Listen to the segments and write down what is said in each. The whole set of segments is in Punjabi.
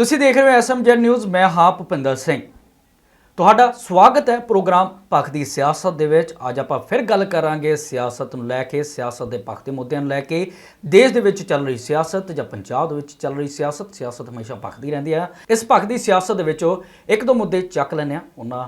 ਤੁਸੀਂ ਦੇਖ ਰਹੇ ਹੋ ਐਸਐਮਜੇ ਨਿਊਜ਼, ਮੈਂ ਹਾਂ ਭੁਪਿੰਦਰ ਸਿੰਘ। ਤੁਹਾਡਾ ਸਵਾਗਤ ਹੈ ਪ੍ਰੋਗਰਾਮ ਪੱਖ ਦੀ ਸਿਆਸਤ ਦੇ ਵਿੱਚ। ਅੱਜ ਆਪਾਂ ਫਿਰ ਗੱਲ ਕਰਾਂਗੇ ਸਿਆਸਤ ਨੂੰ ਲੈ ਕੇ, ਸਿਆਸਤ ਦੇ ਪੱਖ ਦੇ ਮੁੱਦਿਆਂ ਨੂੰ ਲੈ ਕੇ। ਦੇਸ਼ ਦੇ ਵਿੱਚ ਚੱਲ ਰਹੀ ਸਿਆਸਤ ਜਾਂ ਪੰਜਾਬ ਦੇ ਵਿੱਚ ਚੱਲ ਰਹੀ ਸਿਆਸਤ ਸਿਆਸਤ ਹਮੇਸ਼ਾ ਪੱਖਦੀ ਰਹਿੰਦੀ ਹੈ। ਇਸ ਪੱਖ ਦੀ ਸਿਆਸਤ ਦੇ ਵਿੱਚੋਂ ਇੱਕ ਦੋ ਮੁੱਦੇ ਚੱਕ ਲੈਂਦੇ ਆ ਉਹਨਾਂ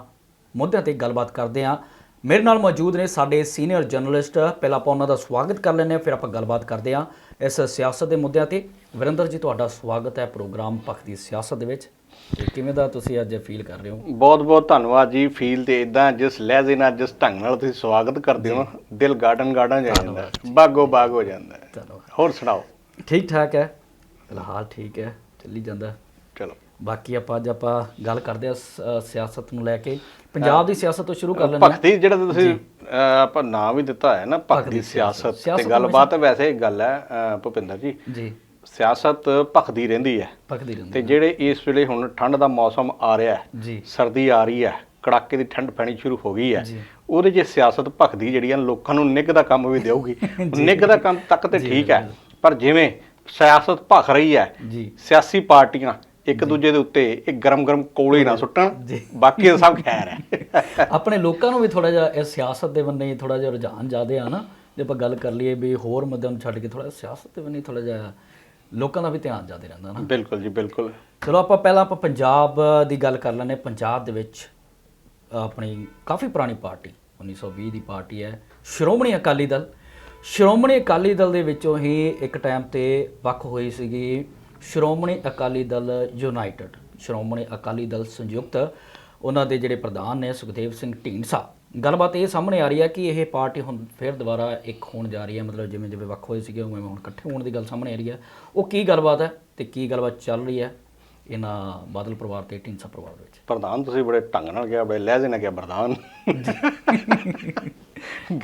ਮੁੱਦਿਆਂ ਤੇ ਗੱਲਬਾਤ ਕਰਦੇ ਆ ਮੇਰੇ ਨਾਲ ਮੌਜੂਦ ਨੇ ਸਾਡੇ ਸੀਨੀਅਰ ਜਰਨਲਿਸਟ। ਪਹਿਲਾਂ ਆਪਾਂ ਉਹਨਾਂ ਦਾ ਸਵਾਗਤ ਕਰ ਲੈਂਦੇ ਆ ਫਿਰ ਆਪਾਂ ਗੱਲਬਾਤ ਕਰਦੇ ਆ ਇਸ ਸਿਆਸਤ ਦੇ ਮੁੱਦਿਆਂ ਤੇ। ਵਰਿੰਦਰ ਜੀ ਤੁਹਾਡਾ ਸਵਾਗਤ ਹੈ ਪ੍ਰੋਗਰਾਮ ਪੱਖ ਦੀ ਸਿਆਸਤ ਦੇ ਵਿੱਚ। ਤੇ ਕਿਵੇਂ ਦਾ ਤੁਸੀਂ ਅੱਜ ਫੀਲ ਕਰ ਰਹੇ ਹੋ? ਬਹੁਤ ਬਹੁਤ ਧੰਨਵਾਦ ਜੀ ਫੀਲ ਤੇ ਇਦਾਂ ਜਿਸ ਲਹਿਜੇ ਨਾਲ ਜਿਸ ਢੰਗ ਨਾਲ ਤੁਸੀਂ ਸਵਾਗਤ ਕਰਦੇ ਹੋ ਦਿਲ ਗਾਰਡਨ ਗਾਰਡਨ ਜਾ ਜਾਂਦਾ। ਬਾਗੋ ਬਾਗ ਹੋ ਜਾਂਦਾ। ਚਲੋ। ਹੋਰ ਸੁਣਾਓ। ਠੀਕ ਠਾਕ ਹੈ। ਫਿਲਹਾਲ ਠੀਕ ਹੈ। ਚੱਲੀ ਜਾਂਦਾ। ਬਾਕੀ ਆਪਾਂ ਅੱਜ ਆਪਾਂ ਗੱਲ ਕਰਦੇ ਆ ਸਿਆਸਤ ਨੂੰ ਲੈ ਕੇ। ਪੰਜਾਬ ਦੀ ਸਿਆਸਤ ਤੋਂ ਸ਼ੁਰੂ ਕਰ ਲੈਂਦੇ ਹਾਂ। ਭਗਤੀ ਜਿਹੜਾ ਤੁਸੀਂ ਆਪਾਂ ਨਾਮ ਵੀ ਦਿੱਤਾ ਹੈ ਨਾ ਭਗਤੀ ਸਿਆਸਤ। ਤੇ ਗੱਲਬਾਤ ਵੈਸੇ ਇੱਕ ਗੱਲ ਹੈ ਭੁਪਿੰਦਰ ਜੀ। ਜੀ। ਸਿਆਸਤ ਭਖਦੀ ਰਹਿੰਦੀ ਹੈ। ਪੱਕਦੀ ਰਹਿੰਦੀ ਤੇ ਜਿਹੜੇ ਇਸ ਵੇਲੇ ਹੁਣ ਠੰਡ ਦਾ ਮੌਸਮ ਆ ਰਿਹਾ ਹੈ ਜੀ। ਸਰਦੀ ਆ ਰਹੀ ਹੈ ਕੜਾਕੇ ਦੀ ਠੰਡ ਪੈਣੀ ਸ਼ੁਰੂ ਹੋ ਗਈ ਹੈ। ਉਹਦੇ ਜੇ ਸਿਆਸਤ ਭਖਦੀ ਜਿਹੜੀਆਂ ਲੋਕਾਂ ਨੂੰ ਨਿੱਘ ਦਾ ਕੰਮ ਵੀ ਦੇਊਗੀ। ਨਿੱਘ ਦਾ ਕੰਮ ਤੱਕ ਤੇ ਠੀਕ ਹੈ ਪਰ ਜਿਵੇਂ ਸਿਆਸਤ ਭਖ ਰਹੀ ਹੈ ਜੀ। ਸਿਆਸੀ ਪਾਰਟੀਆਂ ਇੱਕ ਦੂਜੇ ਦੇ ਉੱਤੇ ਇੱਕ ਗਰਮ-ਗਰਮ ਕੋਲੇ ਨਾ ਸੁੱਟਣ। ਬਾਕੀ ਤਾਂ ਸਭ ਖੈਰ ਹੈ। ਆਪਣੇ ਲੋਕਾਂ ਨੂੰ ਵੀ ਥੋੜਾ ਜਿਹਾ ਇਸ ਸਿਆਸਤ ਦੇ ਬੰਨੇ ਥੋੜਾ ਜਿਹਾ ਰੁਝਾਨ ਜ਼ਿਆਦੇ ਆ ਨਾ ਜੇ ਆਪਾਂ ਗੱਲ ਕਰ ਲਈਏ ਵੀ ਹੋਰ ਮੁੱਦਿਆਂ ਨੂੰ ਛੱਡ ਕੇ ਥੋੜਾ ਸਿਆਸਤ ਦੇ ਬੰਨੇ ਥੋੜਾ ਜਿਹਾ ਲੋਕਾਂ ਦਾ ਵੀ ਧਿਆਨ ਜ਼ਿਆਦੇ ਰਹਿੰਦਾ ਨਾ। ਬਿਲਕੁਲ ਜੀ ਬਿਲਕੁਲ। ਚਲੋ ਆਪਾਂ ਪਹਿਲਾਂ ਆਪਾਂ ਪੰਜਾਬ ਦੀ ਗੱਲ ਕਰ ਲੈਂਦੇ। ਪੰਜਾਬ ਦੇ ਵਿੱਚ ਆਪਣੀ ਕਾਫੀ ਪੁਰਾਣੀ ਪਾਰਟੀ 1920 ਦੀ ਪਾਰਟੀ ਹੈ। ਸ਼੍ਰੋਮਣੀ ਅਕਾਲੀ ਦਲ। ਸ਼੍ਰੋਮਣੀ ਅਕਾਲੀ ਦਲ ਦੇ ਵਿੱਚੋਂ ਹੀ ਇੱਕ ਟਾਈਮ ਤੇ ਵੱਖ ਹੋਈ ਸੀਗੀ ਸ਼੍ਰੋਮਣੀ ਅਕਾਲੀ ਦਲ ਯੂਨਾਈਟਿਡ ਸ਼੍ਰੋਮਣੀ ਅਕਾਲੀ ਦਲ ਸੰਯੁਕਤ ਉਹਨਾਂ ਦੇ ਜਿਹੜੇ ਪ੍ਰਧਾਨ ਨੇ ਸੁਖਦੇਵ ਸਿੰਘ ਢੀਂਡਸਾ। ਗੱਲਬਾਤ ਇਹ ਸਾਹਮਣੇ ਆ ਰਹੀ ਹੈ ਕਿ ਇਹ ਪਾਰਟੀ ਹੁਣ ਫਿਰ ਦੁਬਾਰਾ ਇੱਕ ਹੋਣ ਜਾ ਰਹੀ ਹੈ ਮਤਲਬ ਜਿਵੇਂ ਜਿਵੇਂ ਵੱਖ ਹੋਏ ਸੀਗੇ ਉਵੇਂ ਹੁਣ ਇਕੱਠੇ ਹੋਣ ਦੀ ਗੱਲ ਸਾਹਮਣੇ ਆ ਰਹੀ ਹੈ। ਉਹ ਕੀ ਗੱਲਬਾਤ ਹੈ ਤੇ ਕੀ ਗੱਲਬਾਤ ਚੱਲ ਰਹੀ ਹੈ ਇਹਨਾਂ ਬਾਦਲ ਪਰਿਵਾਰ ਤੇ ਢੀਂਡਸਾ ਪਰਿਵਾਰ ਵਿੱਚ? ਪ੍ਰਧਾਨ ਤੁਸੀਂ ਬੜੇ ਢੰਗ ਨਾਲ ਕਿਹਾ ਬੜੇ ਲਹਿਜੇ ਨਾਲ ਕਿਹਾ ਪ੍ਰਧਾਨ।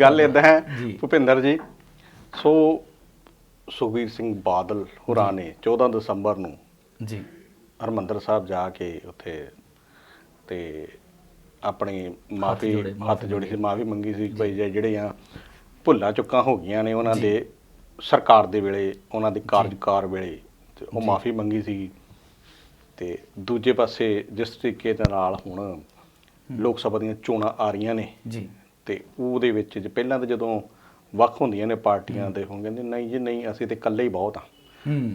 ਗੱਲ ਇਦਾਂ ਹੈ। ਭੁਪਿੰਦਰ ਜੀ ਸੋ ਸੁਖਬੀਰ ਸਿੰਘ ਬਾਦਲ ਹੋਰਾਂ ਨੇ 14 ਦਸੰਬਰ ਨੂੰ ਜੀ। ਹਰਮੰਦਰ ਸਾਹਿਬ ਜਾ ਕੇ ਉੱਥੇ ਤੇ ਆਪਣੀ ਮਾਫੀ ਹੱਥ ਜੋੜੀ ਸੀ ਮਾਫੀ ਮੰਗੀ ਸੀ ਭਈ ਜੇ ਜਿਹੜੀਆਂ ਭੁੱਲਾਂ ਚੁੱਕਾਂ ਹੋ ਗਈਆਂ ਨੇ ਉਹਨਾਂ ਦੇ ਸਰਕਾਰ ਦੇ ਵੇਲੇ ਉਹਨਾਂ ਦੇ ਕਾਰਜਕਾਰ ਵੇਲੇ ਤੇ ਉਹ ਮਾਫੀ ਮੰਗੀ ਸੀ। ਤੇ ਦੂਜੇ ਪਾਸੇ ਜਿਸ ਤਰੀਕੇ ਦੇ ਨਾਲ ਹੁਣ ਲੋਕ ਸਭਾ ਦੀਆਂ ਚੋਣਾਂ ਆ ਰਹੀਆਂ ਨੇ ਜੀ। ਤੇ ਉਹਦੇ ਵਿੱਚ ਜੇ ਪਹਿਲਾਂ ਤਾਂ ਜਦੋਂ ਵੱਖ ਹੁੰਦੀਆਂ ਨੇ ਪਾਰਟੀਆਂ ਤੇ ਹੁਣ ਕਹਿੰਦੇ ਨਹੀਂ ਜੀ ਨਹੀਂ ਅਸੀਂ ਤੇ ਇਕੱਲੇ ਹੀ ਬਹੁਤ ਆ।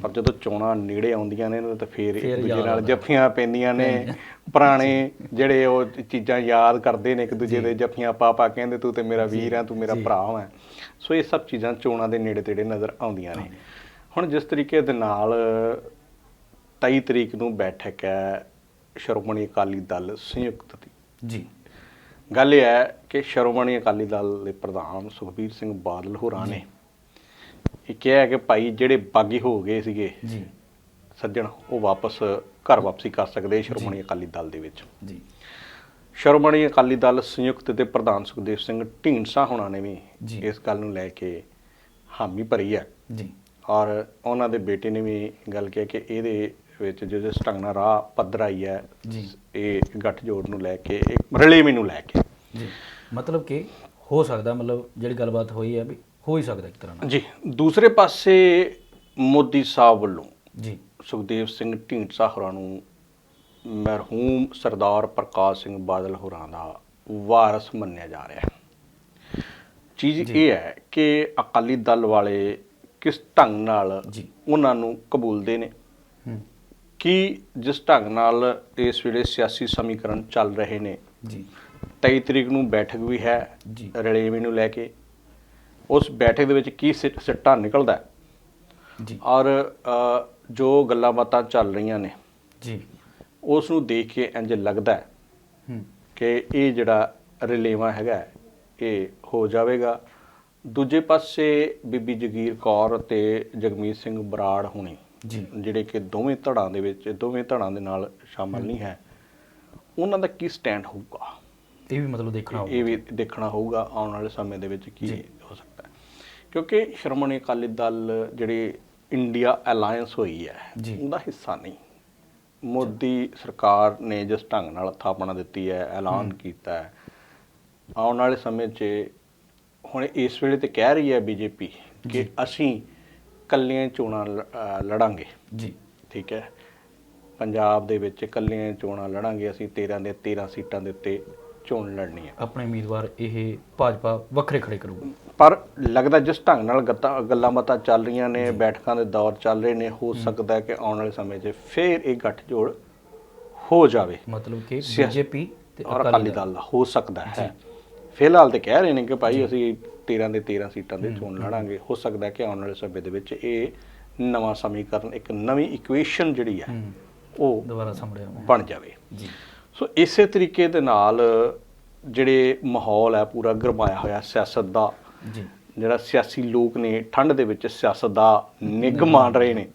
ਪਰ ਜਦੋਂ ਚੋਣਾਂ ਨੇੜੇ ਆਉਂਦੀਆਂ ਨੇ ਤਾਂ ਫੇਰ ਇੱਕ ਦੂਜੇ ਨਾਲ। ਜੱਫੀਆਂ ਪੈਂਦੀਆਂ ਨੇ। ਪੁਰਾਣੇ ਜਿਹੜੇ ਉਹ ਚੀਜ਼ਾਂ ਯਾਦ ਕਰਦੇ ਨੇ ਇੱਕ ਦੂਜੇ ਦੇ ਜੱਫੀਆਂ ਪਾ ਪਾ ਕਹਿੰਦੇ ਤੂੰ ਤੇ ਮੇਰਾ ਵੀਰ ਆ ਤੂੰ ਮੇਰਾ ਭਰਾ ਹੈ ਸੋ ਇਹ ਸਭ ਚੀਜ਼ਾਂ ਚੋਣਾਂ ਦੇ ਨੇੜੇ ਤੇੜੇ ਨਜ਼ਰ ਆਉਂਦੀਆਂ ਨੇ। ਹੁਣ ਜਿਸ ਤਰੀਕੇ ਦੇ ਨਾਲ 23 ਤਰੀਕ ਨੂੰ ਬੈਠਕ ਹੈ ਸ਼੍ਰੋਮਣੀ ਅਕਾਲੀ ਦਲ ਸੰਯੁਕਤ ਦੀ। ਜੀ। ਗੱਲ ਇਹ ਹੈ ਕਿ ਸ਼੍ਰੋਮਣੀ ਅਕਾਲੀ ਦਲ ਦੇ ਪ੍ਰਧਾਨ ਸੁਖਬੀਰ ਸਿੰਘ ਬਾਦਲ ਹੋਰਾਂ ਨੇ ਇਹ ਕਿਹਾ ਕਿ ਭਾਈ ਜਿਹੜੇ ਬਾਗੀ ਹੋ ਗਏ ਸੀਗੇ ਜੀ। ਸੱਜਣ ਉਹ ਵਾਪਸ ਘਰ ਵਾਪਸੀ ਕਰ ਸਕਦੇ ਸ਼੍ਰੋਮਣੀ ਅਕਾਲੀ ਦਲ ਦੇ ਵਿੱਚ। ਜੀ। ਸ਼੍ਰੋਮਣੀ ਅਕਾਲੀ ਦਲ ਸੰਯੁਕਤ ਦੇ ਪ੍ਰਧਾਨ ਸੁਖਦੇਵ ਸਿੰਘ ਢੀਂਡਸਾ ਹੋਣਾ ਨੇ ਵੀ। ਇਸ ਗੱਲ ਨੂੰ ਲੈ ਕੇ ਹਾਮੀ ਭਰੀ ਹੈ। ਜੀ। ਔਰ ਉਹਨਾਂ ਦੇ ਬੇਟੇ ਨੇ ਵੀ ਗੱਲ ਕੀਤੀ ਕਿ ਇਹਦੇ ਵਿੱਚ ਜਿਹੜੇ ਢੰਗ ਨਾਲ ਰਾਹ ਪੱਧਰ ਆਈ ਹੈ ਜੀ। ਇਹ ਗੱਠਜੋੜ ਨੂੰ ਲੈ ਕੇ ਇੱਕ ਰਲੇਵੇਂ ਨੂੰ ਲੈ ਕੇ। ਜੀ। ਮਤਲਬ ਕਿ ਹੋ ਸਕਦਾ ਮਤਲਬ ਜਿਹੜੀ ਗੱਲਬਾਤ ਹੋਈ ਹੈ ਵੀ ਹੋ ਹੀ ਸਕਦਾ ਇੱਕ ਤਰ੍ਹਾਂ ਨਾਲ। ਜੀ ਦੂਸਰੇ ਪਾਸੇ ਮੋਦੀ ਸਾਹਿਬ ਵੱਲੋਂ ਜੀ। ਸੁਖਦੇਵ ਸਿੰਘ ਢੀਂਡਸਾ ਹੋਰਾਂ ਨੂੰ ਮਰਹੂਮ ਸਰਦਾਰ ਪ੍ਰਕਾਸ਼ ਸਿੰਘ ਬਾਦਲ ਹੋਰਾਂ ਦਾ ਵਾਰਸ ਮੰਨਿਆ ਜਾ ਰਿਹਾ ਹੈ। ਚੀਜ਼ ਇਹ ਹੈ ਕਿ ਅਕਾਲੀ ਦਲ ਵਾਲੇ ਕਿਸ ਢੰਗ ਨਾਲ ਜੀ। ਉਹਨਾਂ ਨੂੰ ਕਬੂਲਦੇ ਨੇ ਕਿ ਜਿਸ ਢੰਗ ਨਾਲ ਇਸ ਵੇਲੇ ਸਿਆਸੀ ਸਮੀਕਰਨ ਚੱਲ ਰਹੇ ਨੇ? ਜੀ। 23 ਤਰੀਕ ਨੂੰ ਬੈਠਕ ਵੀ ਹੈ ਜੀ। ਰਲੇਵੇਂ ਨੂੰ ਲੈ ਕੇ। ਉਸ ਬੈਠਕ ਦੇ ਵਿੱਚ ਕੀ ਸਿੱਟਾ ਨਿਕਲਦਾ? ਹੈ ਜੀ। ਔਰ ਜੋ ਗੱਲਾਂ ਬਾਤਾਂ ਚੱਲ ਰਹੀਆਂ ਨੇ। ਜੀ। ਉਸ ਨੂੰ ਦੇਖ ਕੇ ਇੰਜ ਲੱਗਦਾ ਹੈ ਕਿ ਇਹ ਜਿਹੜਾ ਰਿਲੇਵਾ ਹੈਗਾ ਇਹ ਹੋ ਜਾਵੇਗਾ। ਦੂਜੇ ਪਾਸੇ ਬੀਬੀ ਜਗੀਰ ਕੌਰ ਤੇ ਜਗਮੀਤ ਸਿੰਘ ਬਰਾੜ ਹੁਣੀ। ਜਿਹੜੇ ਕਿ ਦੋਵੇਂ ਧੜਾਂ ਦੇ ਵਿੱਚ ਦੋਵੇਂ ਧੜਾਂ ਦੇ ਨਾਲ ਸ਼ਾਮਲ ਨਹੀਂ ਹੈ। ਉਹਨਾਂ ਦਾ ਕੀ ਸਟੈਂਡ ਹੋਊਗਾ? ਇਹ ਵੀ ਮਤਲਬ ਦੇਖਣਾ ਹੋਊਗਾ। ਇਹ ਵੀ ਦੇਖਣਾ ਹੋਊਗਾ ਆਉਣ ਵਾਲੇ ਸਮੇਂ ਦੇ ਵਿੱਚ ਕੀ ਹੋ ਸਕਦਾ ਹੈ। ਕਿਉਂਕਿ ਸ਼੍ਰੋਮਣੀ ਅਕਾਲੀ ਦਲ ਜਿਹੜੀ ਇੰਡੀਆ ਅਲਾਈਅੰਸ ਹੋਈ ਹੈ। ਉਹਦਾ ਹਿੱਸਾ ਨਹੀਂ। ਮੋਦੀ ਸਰਕਾਰ ਨੇ ਜਿਸ ਢੰਗ ਨਾਲ ਥਾਪਣਾ ਦਿੱਤੀ ਹੈ ਐਲਾਨ ਕੀਤਾ ਹੈ ਆਉਣ ਵਾਲੇ ਸਮੇਂ 'ਚ ਹੁਣ ਇਸ ਵੇਲੇ ਤੇ ਕਹਿ ਰਹੀ ਹੈ ਬੀਜੇਪੀ ਕਿ ਅਸੀਂ ਕੱਲੀਆਂ ਚੋਣਾਂ ਲੜਾਂਗੇ। ਜੀ। ਠੀਕ ਹੈ। ਪੰਜਾਬ ਦੇ ਵਿੱਚ ਇਕੱਲੀਆਂ ਹੀ ਚੋਣਾਂ ਲੜਾਂਗੇ ਅਸੀਂ 13 ਦੇ 13 ਸੀਟਾਂ ਦੇ ਉੱਤੇ ਚੋਣ ਲੜਨੀ ਹੈ। ਆਪਣੇ ਉਮੀਦਵਾਰ ਇਹ ਭਾਜਪਾ ਵੱਖਰੇ ਖੜੇ ਕਰੂਗੀ। ਪਰ ਲੱਗਦਾ ਜਿਸ ਢੰਗ ਨਾਲ ਗੱਤਾਂ- ਗੱਲਾਂ ਬਾਤਾਂ ਚੱਲ ਰਹੀਆਂ ਨੇ ਬੈਠਕਾਂ ਦੇ ਦੌਰ ਚੱਲ ਰਹੇ ਨੇ ਹੋ ਸਕਦਾ ਹੈ ਕਿ ਆਉਣ ਵਾਲੇ ਸਮੇਂ 'ਚ ਫੇਰ ਇਹ ਗੱਠਜੋੜ ਹੋ ਜਾਵੇ। ਮਤਲਬ ਕਿ ਬੀਜੇਪੀ ਤੇ ਅਕਾਲੀ ਦਲ। ਹੋ ਸਕਦਾ ਹੈ। ਫਿਲਹਾਲ ਤੇ ਕਹਿ ਰਹੇ ਨੇ ਕਿ ਭਾਈ ਅਸੀਂ 13 ਦੇ 13 ਸੀਟਾਂ ਦੇ ਚੋਣ ਲੜਾਂਗੇ। ਹੋ ਸਕਦਾ ਹੈ ਕਿ ਆਉਣ ਵਾਲੇ ਸਮੇਂ ਦੇ ਵਿੱਚ ਇਹ ਨਵਾਂ ਸਮੀਕਰਨ ਇੱਕ ਨਵੀਂ ਇਕੁਏਸ਼ਨ ਜਿਹੜੀ ਹੈ ਉਹ ਦੁਬਾਰਾ ਸਾਹਮਣੇ ਬਣ ਜਾਵੇ। ਜੀ। ਸੋ ਇਸੇ ਤਰੀਕੇ ਦੇ ਨਾਲ ਜਿਹੜੇ ਮਾਹੌਲ ਹੈ ਪੂਰਾ ਗਰਮਾਇਆ ਹੋਇਆ ਸਿਆਸਤ ਦਾ ਜੀ। ਜਿਹੜਾ ਸਿਆਸੀ ਲੋਕ ਨੇ ਠੰਡ ਦੇ ਵਿੱਚ ਸਿਆਸਤ ਦਾ ਨਿੱਘ ਮਾਣ ਰਹੇ ਨੇ।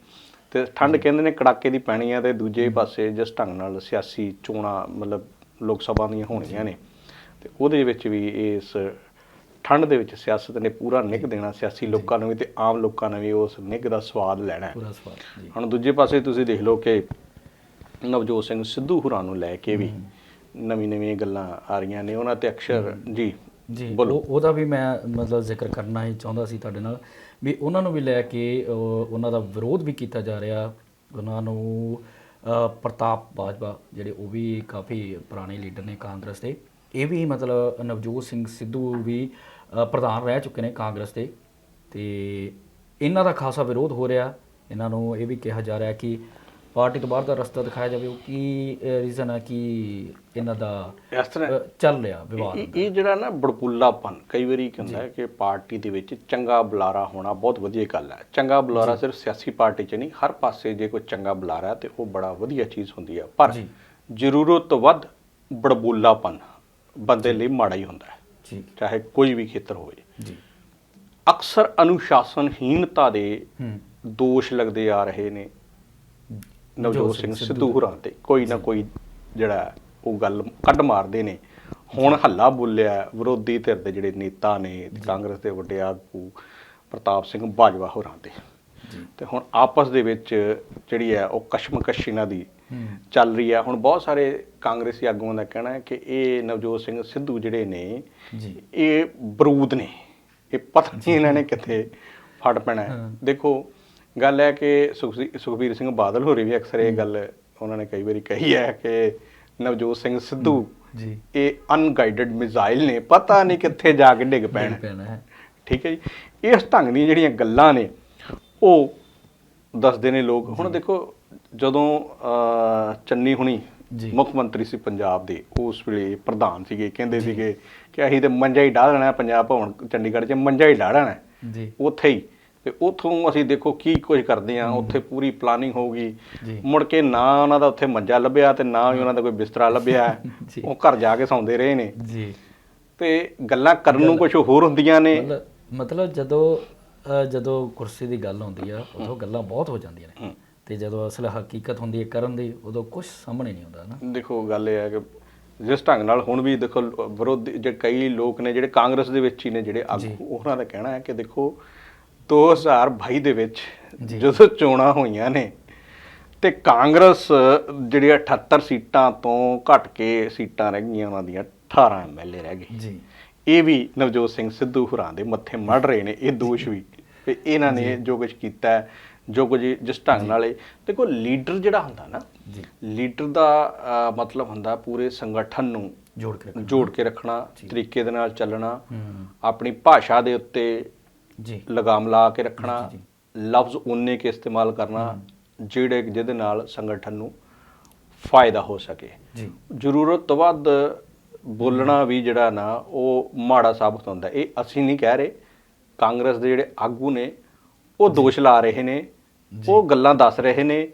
ਤੇ ਠੰਡ ਕਹਿੰਦੇ ਨੇ ਕੜਾਕੇ ਦੀ ਪੈਣੀ ਆ ਤੇ ਦੂਜੇ ਪਾਸੇ ਜਿਸ ਢੰਗ ਨਾਲ ਸਿਆਸੀ ਚੋਣਾਂ ਮਤਲਬ ਲੋਕ ਸਭਾ ਦੀਆਂ ਹੋਣੀਆਂ ਨੇ। ਤੇ ਉਹਦੇ ਵਿੱਚ ਵੀ ਇਸ ਠੰਡ ਦੇ ਵਿੱਚ ਸਿਆਸਤ ਨੇ ਪੂਰਾ ਨਿੱਘ ਦੇਣਾ ਸਿਆਸੀ ਲੋਕਾਂ ਨੂੰ ਵੀ ਤੇ ਆਮ ਲੋਕਾਂ ਨੇ ਵੀ ਉਸ ਨਿੱਘ ਦਾ ਸਵਾਦ ਲੈਣਾ ਹੈ। ਪੂਰਾ ਸਵਾਲ ਜੀ। ਹੁਣ ਦੂਜੇ ਪਾਸੇ ਤੁਸੀਂ ਦੇਖ ਲਓ ਕਿ ਨਵਜੋਤ ਸਿੰਘ ਸਿੱਧੂ ਹੁਰਾਂ ਨੂੰ ਲੈ ਕੇ ਵੀ ਨਵੀਂ ਨਵੀਆਂ ਗੱਲਾਂ ਆ ਰਹੀਆਂ ਨੇ। ਉਹਨਾਂ ਤੇ ਅਕਸਰ ਜੀ ਜੀ ਉਹਦਾ ਵੀ ਮੈਂ ਮਤਲਬ ਜ਼ਿਕਰ ਕਰਨਾ ਹੀ ਚਾਹੁੰਦਾ ਸੀ ਤੁਹਾਡੇ ਨਾਲ ਵੀ ਉਹਨਾਂ ਨੂੰ ਵੀ ਲੈ ਕੇ ਉਹਨਾਂ ਦਾ ਵਿਰੋਧ ਵੀ ਕੀਤਾ ਜਾ ਰਿਹਾ। ਉਹਨਾਂ ਨੂੰ ਪ੍ਰਤਾਪ ਬਾਜਵਾ ਜਿਹੜੇ ਉਹ ਵੀ ਕਾਫੀ ਪੁਰਾਣੇ ਲੀਡਰ ਨੇ ਕਾਂਗਰਸ ਦੇ ਇਹ ਵੀ ਮਤਲਬ ਨਵਜੋਤ ਸਿੰਘ ਸਿੱਧੂ ਵੀ ਪ੍ਰਧਾਨ ਰਹਿ ਚੁੱਕੇ ਨੇ ਕਾਂਗਰਸ ਦੇ ਤੇ ਇਹਨਾਂ ਦਾ ਖਾਸਾ ਵਿਰੋਧ ਹੋ ਰਿਹਾ। ਇਹਨਾਂ ਨੂੰ ਇਹ ਵੀ ਕਿਹਾ ਜਾ ਰਿਹਾ ਕਿ ਪਾਰਟੀ ਤੋਂ ਬਾਹਰ ਦਾ ਰਸਤਾ ਦਿਖਾਇਆ ਜਾਵੇ ਉਹ ਕੀ ਰੀਜ਼ਨ ਹੈ ਕਿ ਇਹਨਾਂ ਦਾ ਇਸ ਤਰ੍ਹਾਂ ਚੱਲ ਰਿਹਾ ਵਿਵਾਦ ਇਹ ਜਿਹੜਾ ਨਾ ਬੜਪੁੱਲਾਪਨ ਕਈ ਵਾਰੀ ਕੀ ਹੁੰਦਾ ਹੈ ਕਿ ਪਾਰਟੀ ਦੇ ਵਿੱਚ ਚੰਗਾ ਬੁਲਾਰਾ ਹੋਣਾ ਬਹੁਤ ਵਧੀਆ ਗੱਲ ਹੈ। ਚੰਗਾ ਬੁਲਾਰਾ ਸਿਰਫ ਸਿਆਸੀ ਪਾਰਟੀ 'ਚ ਨਹੀਂ ਹਰ ਪਾਸੇ ਜੇ ਕੋਈ ਚੰਗਾ ਬੁਲਾਰਾ ਤੇ ਉਹ ਬੜਾ ਵਧੀਆ ਚੀਜ਼ ਹੁੰਦੀ ਹੈ। ਪਰ। ਜ਼ਰੂਰਤ ਤੋਂ ਵੱਧ ਬੜਬੁੱਲਾਪਨ ਬੰਦੇ ਲਈ ਮਾੜਾ ਹੀ ਹੁੰਦਾ ਹੈ। ਜੀ। ਚਾਹੇ ਕੋਈ ਵੀ ਖੇਤਰ ਹੋਵੇ। ਜੀ। ਅਕਸਰ ਅਨੁਸ਼ਾਸਨਹੀਨਤਾ ਦੇ ਦੋਸ਼ ਲੱਗਦੇ ਆ ਰਹੇ ਨੇ। ਨਵਜੋਤ ਸਿੰਘ ਸਿੱਧੂ। ਹੁਰਾਂ ਤੇ। ਕੋਈ ਨਾ ਕੋਈ ਜਿਹੜਾ ਉਹ ਗੱਲ ਕੱਢ ਮਾਰਦੇ ਨੇ। ਹੁਣ ਹੱਲਾ ਬੋਲਿਆ ਵਿਰੋਧੀ ਧਿਰ ਦੇ ਜਿਹੜੇ ਨੇਤਾ ਨੇ ਕਾਂਗਰਸ ਦੇ ਵੱਡੇ ਆਗੂ ਪ੍ਰਤਾਪ ਸਿੰਘ ਬਾਜਵਾ ਹੋਰਾਂ ਤੇ ਤੇ ਹੁਣ ਆਪਸ ਦੇ ਵਿੱਚ ਜਿਹੜੀ ਹੈ ਉਹ ਕਸ਼ਮਕਸ਼ ਇਹਨਾਂ ਦੀ ਚੱਲ ਰਹੀ ਹੈ ਹੁਣ ਬਹੁਤ ਸਾਰੇ ਕਾਂਗਰਸੀ ਆਗੂਆਂ ਦਾ ਕਹਿਣਾ ਹੈ ਕਿ ਇਹ ਨਵਜੋਤ ਸਿੰਘ ਸਿੱਧੂ ਜਿਹੜੇ ਨੇ ਜੀ। ਇਹ ਬਰੂਦ ਨੇ। ਇਹ ਪਤਾ ਨਹੀਂ ਇਹਨਾਂ ਨੇ ਕਿੱਥੇ ਫੜ ਪੈਣਾ ਹੈ। ਦੇਖੋ ਗੱਲ ਹੈ ਕਿ ਸੁਖਬੀਰ ਸਿੰਘ ਬਾਦਲ ਹੋਰੀ ਵੀ ਅਕਸਰ ਇਹ ਗੱਲ ਉਹਨਾਂ ਨੇ ਕਈ ਵਾਰੀ ਕਹੀ ਹੈ ਕਿ ਨਵਜੋਤ ਸਿੰਘ ਸਿੱਧੂ ਜੀ। ਇਹ ਅਨਗਾਈਡਡ ਮਿਜ਼ਾਈਲ ਨੇ। ਪਤਾ ਨਹੀਂ ਕਿੱਥੇ ਜਾ ਕੇ ਡਿੱਗ ਪੈਣ। ਠੀਕ ਹੈ ਜੀ। ਇਸ ਢੰਗ ਦੀਆਂ ਜਿਹੜੀਆਂ ਗੱਲਾਂ ਨੇ ਉਹ ਦੱਸਦੇ ਨੇ ਲੋਕ। ਹੁਣ ਦੇਖੋ ਜਦੋਂ ਚੰਨੀ ਹੁਣੀ। ਮੁੱਖ ਮੰਤਰੀ ਸੀ ਪੰਜਾਬ ਦੇ ਉਸ ਵੇਲੇ ਪ੍ਰਧਾਨ ਸੀਗੇ ਕਹਿੰਦੇ ਸੀਗੇ ਕਿ ਅਸੀਂ ਤੇ ਮੰਜਾ ਹੀ ਢਾਹ ਲੈਣਾ ਪੰਜਾਬ ਭਵਨ ਚੰਡੀਗੜ੍ਹ 'ਚ ਮੰਜਾ ਹੀ ਢਾਹ ਲੈਣਾ। ਜੀ। ਉੱਥੇ ਹੀ। ਤੇ ਉੱਥੋਂ ਅਸੀਂ ਦੇਖੋ ਕੀ ਕੁਝ ਕਰਦੇ ਆ ਉੱਥੇ ਪੂਰੀ ਪਲਾਨਿੰਗ ਹੋਊਗੀ। ਮੁੜ ਕੇ ਨਾ ਉਹਨਾਂ ਦਾ ਉੱਥੇ ਮੰਜਾ ਲੱਭਿਆ ਤੇ ਨਾ ਹੀ ਉਹਨਾਂ ਦਾ ਕੋਈ ਬਿਸਤਰਾ ਲੱਭਿਆ। ਉਹ ਘਰ ਜਾ ਕੇ ਸੌਂਦੇ ਰਹੇ ਨੇ। ਜੀ। ਤੇ ਗੱਲਾਂ ਕਰਨ ਨੂੰ ਕੁਝ ਹੋਰ ਹੁੰਦੀਆਂ ਨੇ। ਮਤਲਬ ਜਦੋਂ ਜਦੋਂ ਕੁਰਸੀ ਦੀ ਗੱਲ ਹੁੰਦੀ ਆ ਉਦੋਂ ਗੱਲਾਂ ਬਹੁਤ ਹੋ ਜਾਂਦੀਆਂ ਨੇ। ਤੇ ਜਦੋਂ ਅਸਲ ਹਕੀਕਤ ਹੁੰਦੀ ਹੈ ਕਰਨ ਦੀ ਉਦੋਂ ਕੁਝ ਸਾਹਮਣੇ ਨਹੀਂ ਆਉਂਦਾ ਨਾ। ਦੇਖੋ ਗੱਲ ਇਹ ਹੈ ਕਿ ਜਿਸ ਢੰਗ ਨਾਲ ਹੁਣ ਵੀ ਦੇਖੋ ਵਿਰੋਧੀ ਜਿਹੜੇ ਕਈ ਲੋਕ ਨੇ ਜਿਹੜੇ ਕਾਂਗਰਸ ਦੇ ਵਿੱਚ ਹੀ ਨੇ ਜਿਹੜੇ ਆਗੂ ਉਹਨਾਂ ਦਾ ਕਹਿਣਾ ਹੈ ਕਿ ਦੇਖੋ 2022 ਦੇ ਵਿੱਚ ਜੀ। ਜਦੋਂ ਚੋਣਾਂ ਹੋਈਆਂ ਨੇ ਤੇ ਕਾਂਗਰਸ ਜਿਹੜੀ 78 ਸੀਟਾਂ ਤੋਂ ਘਟ ਕੇ ਸੀਟਾਂ ਰਹਿ ਗਈਆਂ ਉਹਨਾਂ ਦੀਆਂ 18 ਐਮਐਲਏ ਰਹਿ ਗਏ। ਜੀ। ਇਹ ਵੀ ਨਵਜੋਤ ਸਿੰਘ ਸਿੱਧੂ ਹੁਰਾਂ ਦੇ ਮੱਥੇ ਮੜ ਰਹੇ ਨੇ ਇਹ ਦੋਸ਼ ਵੀ। ਵੀ ਇਹਨਾਂ ਨੇ ਜੋ। ਕੁਝ ਕੀਤਾ ਹੈ, ਜੋ ਕੁਝ ਜਿਸ ਢੰਗ ਨਾਲ ਇਹ ਦੇਖੋ ਲੀਡਰ ਜਿਹੜਾ ਹੁੰਦਾ ਨਾ ਜੀ। ਲੀਡਰ ਦਾ ਮਤਲਬ ਹੁੰਦਾ ਪੂਰੇ ਸੰਗਠਨ ਨੂੰ ਜੋੜ ਕੇ ਰੱਖਣਾ। ਜੋੜ ਕੇ ਰੱਖਣਾ ਤਰੀਕੇ ਦੇ ਨਾਲ ਚੱਲਣਾ ਆਪਣੀ ਭਾਸ਼ਾ ਦੇ ਉੱਤੇ ਜੀ। ਲਗਾਮ ਲਾ ਕੇ ਰੱਖਣਾ ਲਫ਼ਜ਼ ਉਨੇ ਕੇ ਇਸਤੇਮਾਲ ਕਰਨਾ ਜਿਹੜੇ ਜਿਹਦੇ ਨਾਲ ਸੰਗਠਨ ਨੂੰ ਫਾਇਦਾ ਹੋ ਸਕੇ। ਜੀ। ਜ਼ਰੂਰਤ ਤੋਂ ਵੱਧ ਬੋਲਣਾ ਵੀ ਜਿਹੜਾ ਨਾ ਉਹ ਮਾੜਾ ਸਾਬਤ ਹੁੰਦਾ। ਇਹ ਅਸੀਂ ਨਹੀਂ ਕਹਿ ਰਹੇ ਕਾਂਗਰਸ ਦੇ ਜਿਹੜੇ ਆਗੂ ਨੇ ਉਹ ਦੋਸ਼ ਲਾ ਰਹੇ ਨੇ। ਉਹ ਗੱਲਾਂ ਦੱਸ ਰਹੇ ਨੇ।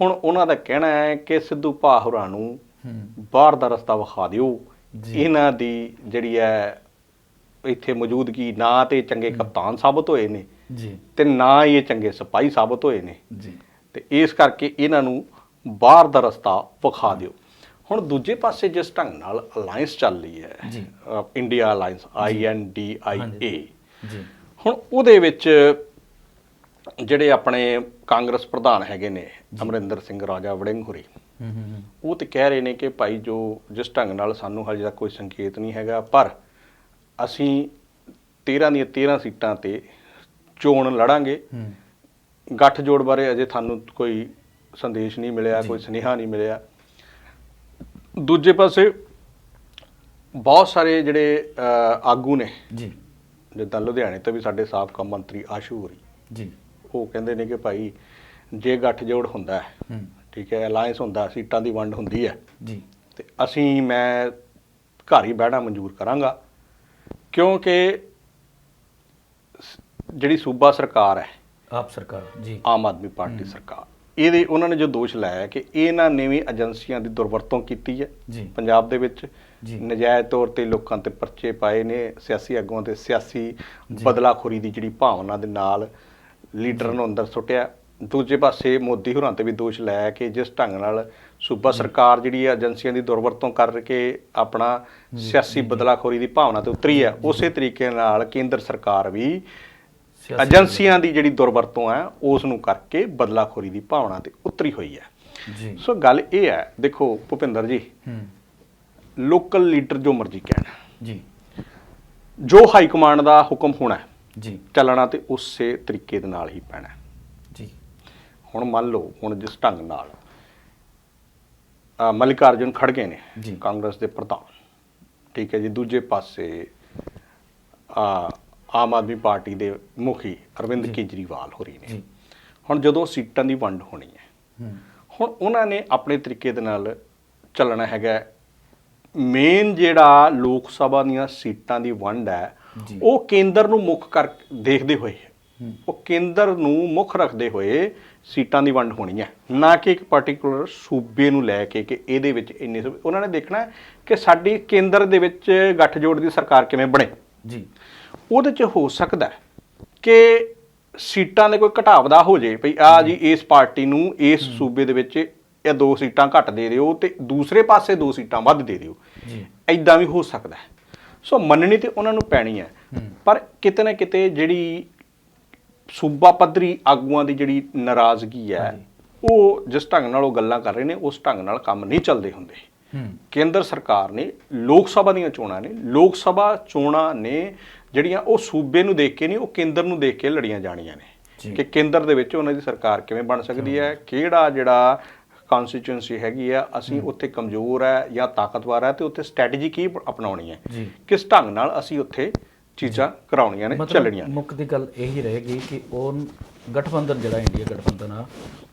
ਹੁਣ ਉਹਨਾਂ ਦਾ ਕਹਿਣਾ ਹੈ ਕਿ ਸਿੱਧੂ ਭਾਹੁਰਾ ਨੂੰ ਬਾਹਰ ਦਾ ਰਸਤਾ ਵਿਖਾ ਦਿਓ। ਇਹਨਾਂ ਦੀ ਜਿਹੜੀ ਹੈ ਇੱਥੇ ਮੌਜੂਦਗੀ ਨਾ ਤੇ ਚੰਗੇ ਕਪਤਾਨ ਸਾਬਤ ਹੋਏ ਨੇ ਜੀ। ਤੇ ਨਾ ਹੀ ਇਹ ਚੰਗੇ ਸਿਪਾਹੀ ਸਾਬਤ ਹੋਏ ਨੇ। ਜੀ। ਤੇ ਇਸ ਕਰਕੇ ਇਹਨਾਂ ਨੂੰ ਬਾਹਰ ਦਾ ਰਸਤਾ ਵਿਖਾ ਦਿਓ। ਹੁਣ ਦੂਜੇ ਪਾਸੇ ਜਿਸ ਢੰਗ ਨਾਲ ਅਲਾਈਅੰਸ ਚੱਲ ਰਹੀ ਹੈ ਜੀ। India alliance I N D I A. ਜੀ। ਹੁਣ ਉਹਦੇ ਵਿੱਚ ਜਿਹੜੇ ਆਪਣੇ ਕਾਂਗਰਸ ਪ੍ਰਧਾਨ ਹੈਗੇ ਨੇ ਅਮਰਿੰਦਰ ਸਿੰਘ ਰਾਜਾ ਵੜਿੰਗ ਹੋਰੀ ਹੂੰ ਹੂੰ ਹੂੰ। ਉਹ ਤੇ ਕਹਿ ਰਹੇ ਨੇ ਕਿ ਭਾਈ ਜੋ ਜਿਸ ਢੰਗ ਨਾਲ ਸਾਨੂੰ ਹਜੇ ਤੱਕ ਕੋਈ ਸੰਕੇਤ ਨਹੀਂ ਹੈਗਾ ਪਰ ਅਸੀਂ 13 ਦੀਆਂ 13 ਸੀਟਾਂ ਤੇ ਚੋਣ ਲੜਾਂਗੇ। ਹੂੰ। ਗੱਠਜੋੜ ਬਾਰੇ ਅਜੇ ਤੁਹਾਨੂੰ ਕੋਈ ਸੰਦੇਸ਼ ਨਹੀਂ ਮਿਲਿਆ ਕੋਈ ਸੁਨੇਹਾ ਨਹੀਂ ਮਿਲਿਆ। ਦੂਜੇ ਪਾਸੇ ਬਹੁਤ ਸਾਰੇ ਜਿਹੜੇ ਆਗੂ ਨੇ ਜੀ। ਜਿੱਦਾਂ ਲੁਧਿਆਣੇ ਤੋਂ ਵੀ ਸਾਡੇ ਸਾਬਕਾ ਮੰਤਰੀ ਆਸ਼ੂ ਹੋਰੀ। ਜੀ। ਉਹ ਕਹਿੰਦੇ ਨੇ ਕਿ ਭਾਈ ਜੇ ਗੱਠਜੋੜ ਹੁੰਦਾ ਹੈ ਠੀਕ ਹੈ ਅਲਾਈਅੰਸ ਹੁੰਦਾ ਸੀਟਾਂ ਦੀ ਵੰਡ ਹੁੰਦੀ ਹੈ ਜੀ। ਤੇ ਅਸੀਂ ਮੈਂ ਘਰ ਹੀ ਬਹਿਣਾ ਮਨਜ਼ੂਰ ਕਰਾਂਗਾ ਕਿਉਂਕਿ ਜਿਹੜੀ ਸੂਬਾ ਸਰਕਾਰ ਹੈ ਆਪ ਸਰਕਾਰ ਜੀ। ਆਮ ਆਦਮੀ ਪਾਰਟੀ ਸਰਕਾਰ ਇਹਦੇ ਉਹਨਾਂ ਨੇ ਜੋ ਦੋਸ਼ ਲਾਇਆ ਕਿ ਇਹਨਾਂ ਨੇ ਵੀ ਏਜੰਸੀਆਂ ਦੀ ਦੁਰਵਰਤੋਂ ਕੀਤੀ ਹੈ ਪੰਜਾਬ ਦੇ ਵਿੱਚ। ਨਜਾਇਜ਼ ਤੌਰ ਤੇ ਲੋਕਾਂ ਤੇ ਪਰਚੇ ਪਾਏ ਨੇ ਸਿਆਸੀ ਆਗੂਆਂ ਤੇ ਸਿਆਸੀ ਬਦਲਾਖੋਰੀ ਦੀ ਜਿਹੜੀ ਭਾਵਨਾ ਦੇ ਨਾਲ ਲੀਡਰ ਨੂੰ ਅੰਦਰ ਸੁੱਟਿਆ। ਦੂਜੇ ਪਾਸੇ ਮੋਦੀ ਹੋਰਾਂ ਤੇ ਵੀ ਦੋਸ਼ ਲਾਇਆ ਕਿ ਜਿਸ ਢੰਗ ਨਾਲ ਸੂਬਾ ਸਰਕਾਰ ਜਿਹੜੀ ਹੈ ਏਜੰਸੀਆਂ ਦੀ ਦੁਰਵਰਤੋਂ ਕਰਕੇ ਆਪਣਾ ਸਿਆਸੀ ਬਦਲਾਖੋਰੀ ਦੀ ਭਾਵਨਾ ਤੇ ਉਤਰੀ ਹੈ। ਉਸੇ ਤਰੀਕੇ ਨਾਲ ਕੇਂਦਰ ਸਰਕਾਰ ਵੀ ਏਜੰਸੀਆਂ ਦੀ ਜਿਹੜੀ ਦੁਰਵਰਤੋਂ ਹੈ ਉਸ ਨੂੰ ਕਰਕੇ ਬਦਲਾਖੋਰੀ ਦੀ ਭਾਵਨਾ ਤੇ ਉਤਰੀ ਹੋਈ ਹੈ ਜੀ। ਸੋ ਗੱਲ ਇਹ ਹੈ ਦੇਖੋ ਭੁਪਿੰਦਰ ਜੀ। ਲੋਕਲ ਲੀਡਰ ਜੋ ਮਰਜ਼ੀ ਕਹਿਣ। ਜੀ। ਜੋ ਹਾਈ ਕਮਾਂਡ ਦਾ ਹੁਕਮ ਹੋਣਾ ਹੈ, ਜੀ। ਚੱਲਣਾ ਤੇ ਉਸੇ ਤਰੀਕੇ ਦੇ ਨਾਲ ਹੀ ਪੈਣਾ। ਹੈ। ਜੀ। ਹੁਣ ਮੰਨ ਲਓ ਹੁਣ ਜਿਸ ਢੰਗ ਨਾਲ ਮੱਲਿਕਾਰਜੁਨ ਖੜਗੇ ਨੇ। ਕਾਂਗਰਸ ਦੇ ਪ੍ਰਧਾਨ। ਠੀਕ ਹੈ ਜੀ ਦੂਜੇ ਪਾਸੇ ਅ, ਆਮ ਆਦਮੀ ਪਾਰਟੀ ਦੇ ਮੁਖੀ ਅਰਵਿੰਦ ਕੇਜਰੀਵਾਲ ਹੋਰੀ ਨੇ। ਜੀ। ਹੁਣ ਜਦੋਂ ਸੀਟਾਂ ਦੀ ਵੰਡ ਹੋਣੀ ਹੈ ਹੂੰ। ਹੁਣ ਉਹਨਾਂ ਨੇ ਆਪਣੇ ਤਰੀਕੇ ਦੇ ਨਾਲ ਚੱਲਣਾ ਹੈਗਾ। ਮੇਨ ਜਿਹੜਾ ਲੋਕ ਸਭਾ ਦੀਆਂ ਸੀਟਾਂ ਦੀ ਵੰਡ ਹੈ। ਉਹ ਕੇਂਦਰ ਨੂੰ ਮੁੱਖ ਕਰ ਦੇਖਦੇ ਹੋਏ। ਉਹ ਕੇਂਦਰ ਨੂੰ ਮੁੱਖ ਰੱਖਦੇ ਹੋਏ ਸੀਟਾਂ ਦੀ ਵੰਡ ਹੋਣੀ ਹੈ। ਨਾ ਕਿ ਇੱਕ ਪਾਰਟਿਕੂਲਰ ਸੂਬੇ ਨੂੰ ਲੈ ਕੇ ਕਿ ਇਹਦੇ ਵਿੱਚ ਇੰਨੇ ਉਹਨਾਂ ਨੇ ਦੇਖਣਾ ਕਿ ਸਾਡੀ ਕੇਂਦਰ ਦੇ ਵਿੱਚ ਗੱਠਜੋੜ ਦੀ ਸਰਕਾਰ ਕਿਵੇਂ ਬਣੇ। ਜੀ। ਉਹਦੇ 'ਚ ਹੋ ਸਕਦਾ ਕਿ ਸੀਟਾਂ ਦੇ ਕੋਈ ਘਟਾਵਦਾ ਹੋ ਜੇ ਭਈ ਆ ਜੀ ਇਸ ਪਾਰਟੀ ਨੂੰ ਇਸ ਸੂਬੇ ਦੇ ਵਿੱਚ ਇਹ ਦੋ ਸੀਟਾਂ ਘੱਟ ਦੇ ਦਿਓ ਤੇ ਦੂਸਰੇ ਪਾਸੇ ਦੋ ਸੀਟਾਂ ਵੱਧ ਦੇ ਦਿਓ। ਜੀ। ਐਦਾਂ ਵੀ ਹੋ ਸਕਦਾ ਹੈ। ਸੋ ਮੰਨਣੀ ਤੇ ਉਹਨਾਂ ਨੂੰ ਪੈਣੀ ਹੈ। ਪਰ ਕਿਤੇ ਨਾ ਕਿਤੇ ਜਿਹੜੀ ਸੂਬਾ ਪੱਧਰੀ ਆਗੂਆਂ ਦੀ ਜਿਹੜੀ ਨਾਰਾਜ਼ਗੀ ਹੈ ਉਹ ਜਿਸ ਢੰਗ ਨਾਲ ਉਹ ਗੱਲਾਂ ਕਰ ਰਹੇ ਨੇ ਉਸ ਢੰਗ ਨਾਲ ਕੰਮ ਨਹੀਂ ਚੱਲਦੇ ਹੁੰਦੇ। ਕੇਂਦਰ ਸਰਕਾਰ ਨੇ ਲੋਕ ਸਭਾ ਦੀਆਂ ਚੋਣਾਂ ਨੇ ਲੋਕ ਸਭਾ ਚੋਣਾਂ ਨੇ ਜਿਹੜੀਆਂ ਉਹ ਸੂਬੇ ਨੂੰ ਦੇਖ ਕੇ ਨਹੀਂ ਉਹ ਕੇਂਦਰ ਨੂੰ ਦੇਖ ਕੇ ਲੜੀਆਂ ਜਾਣੀਆਂ। ਨੇ ਕਿ ਕੇਂਦਰ ਦੇ ਵਿੱਚ ਉਹਨਾਂ ਦੀ ਸਰਕਾਰ ਕਿਵੇਂ ਬਣ ਸਕਦੀ ਹੈ। ਕਿਹੜਾ ਜਿਹੜਾ ਕਨਸਟੀਚੁਐਂਸੀ ਹੈਗੀ ਆ ਅਸੀਂ ਉੱਥੇ ਕਮਜ਼ੋਰ ਹੈ ਜਾਂ ਤਾਕਤਵਰ ਹੈ ਤੇ ਉੱਥੇ ਸਟ੍ਰੈਟਜੀ ਕੀ ਅਪਣਾਉਣੀ ਹੈ? ਜੀ। ਕਿਸ ਢੰਗ ਨਾਲ ਅਸੀਂ ਉੱਥੇ ਚੀਜ਼ਾਂ ਕਰਾਉਣੀਆਂ ਨੇ ਚੱਲਣੀਆਂ ਨੇ? ਮੁੱਖ ਦੀ ਗੱਲ ਇਹੀ ਰਹੇਗੀ ਕਿ ਉਹ ਗਠਬੰਧਨ ਜਿਹੜਾ ਇੰਡੀਆ ਗਠਬੰਧਨ ਆ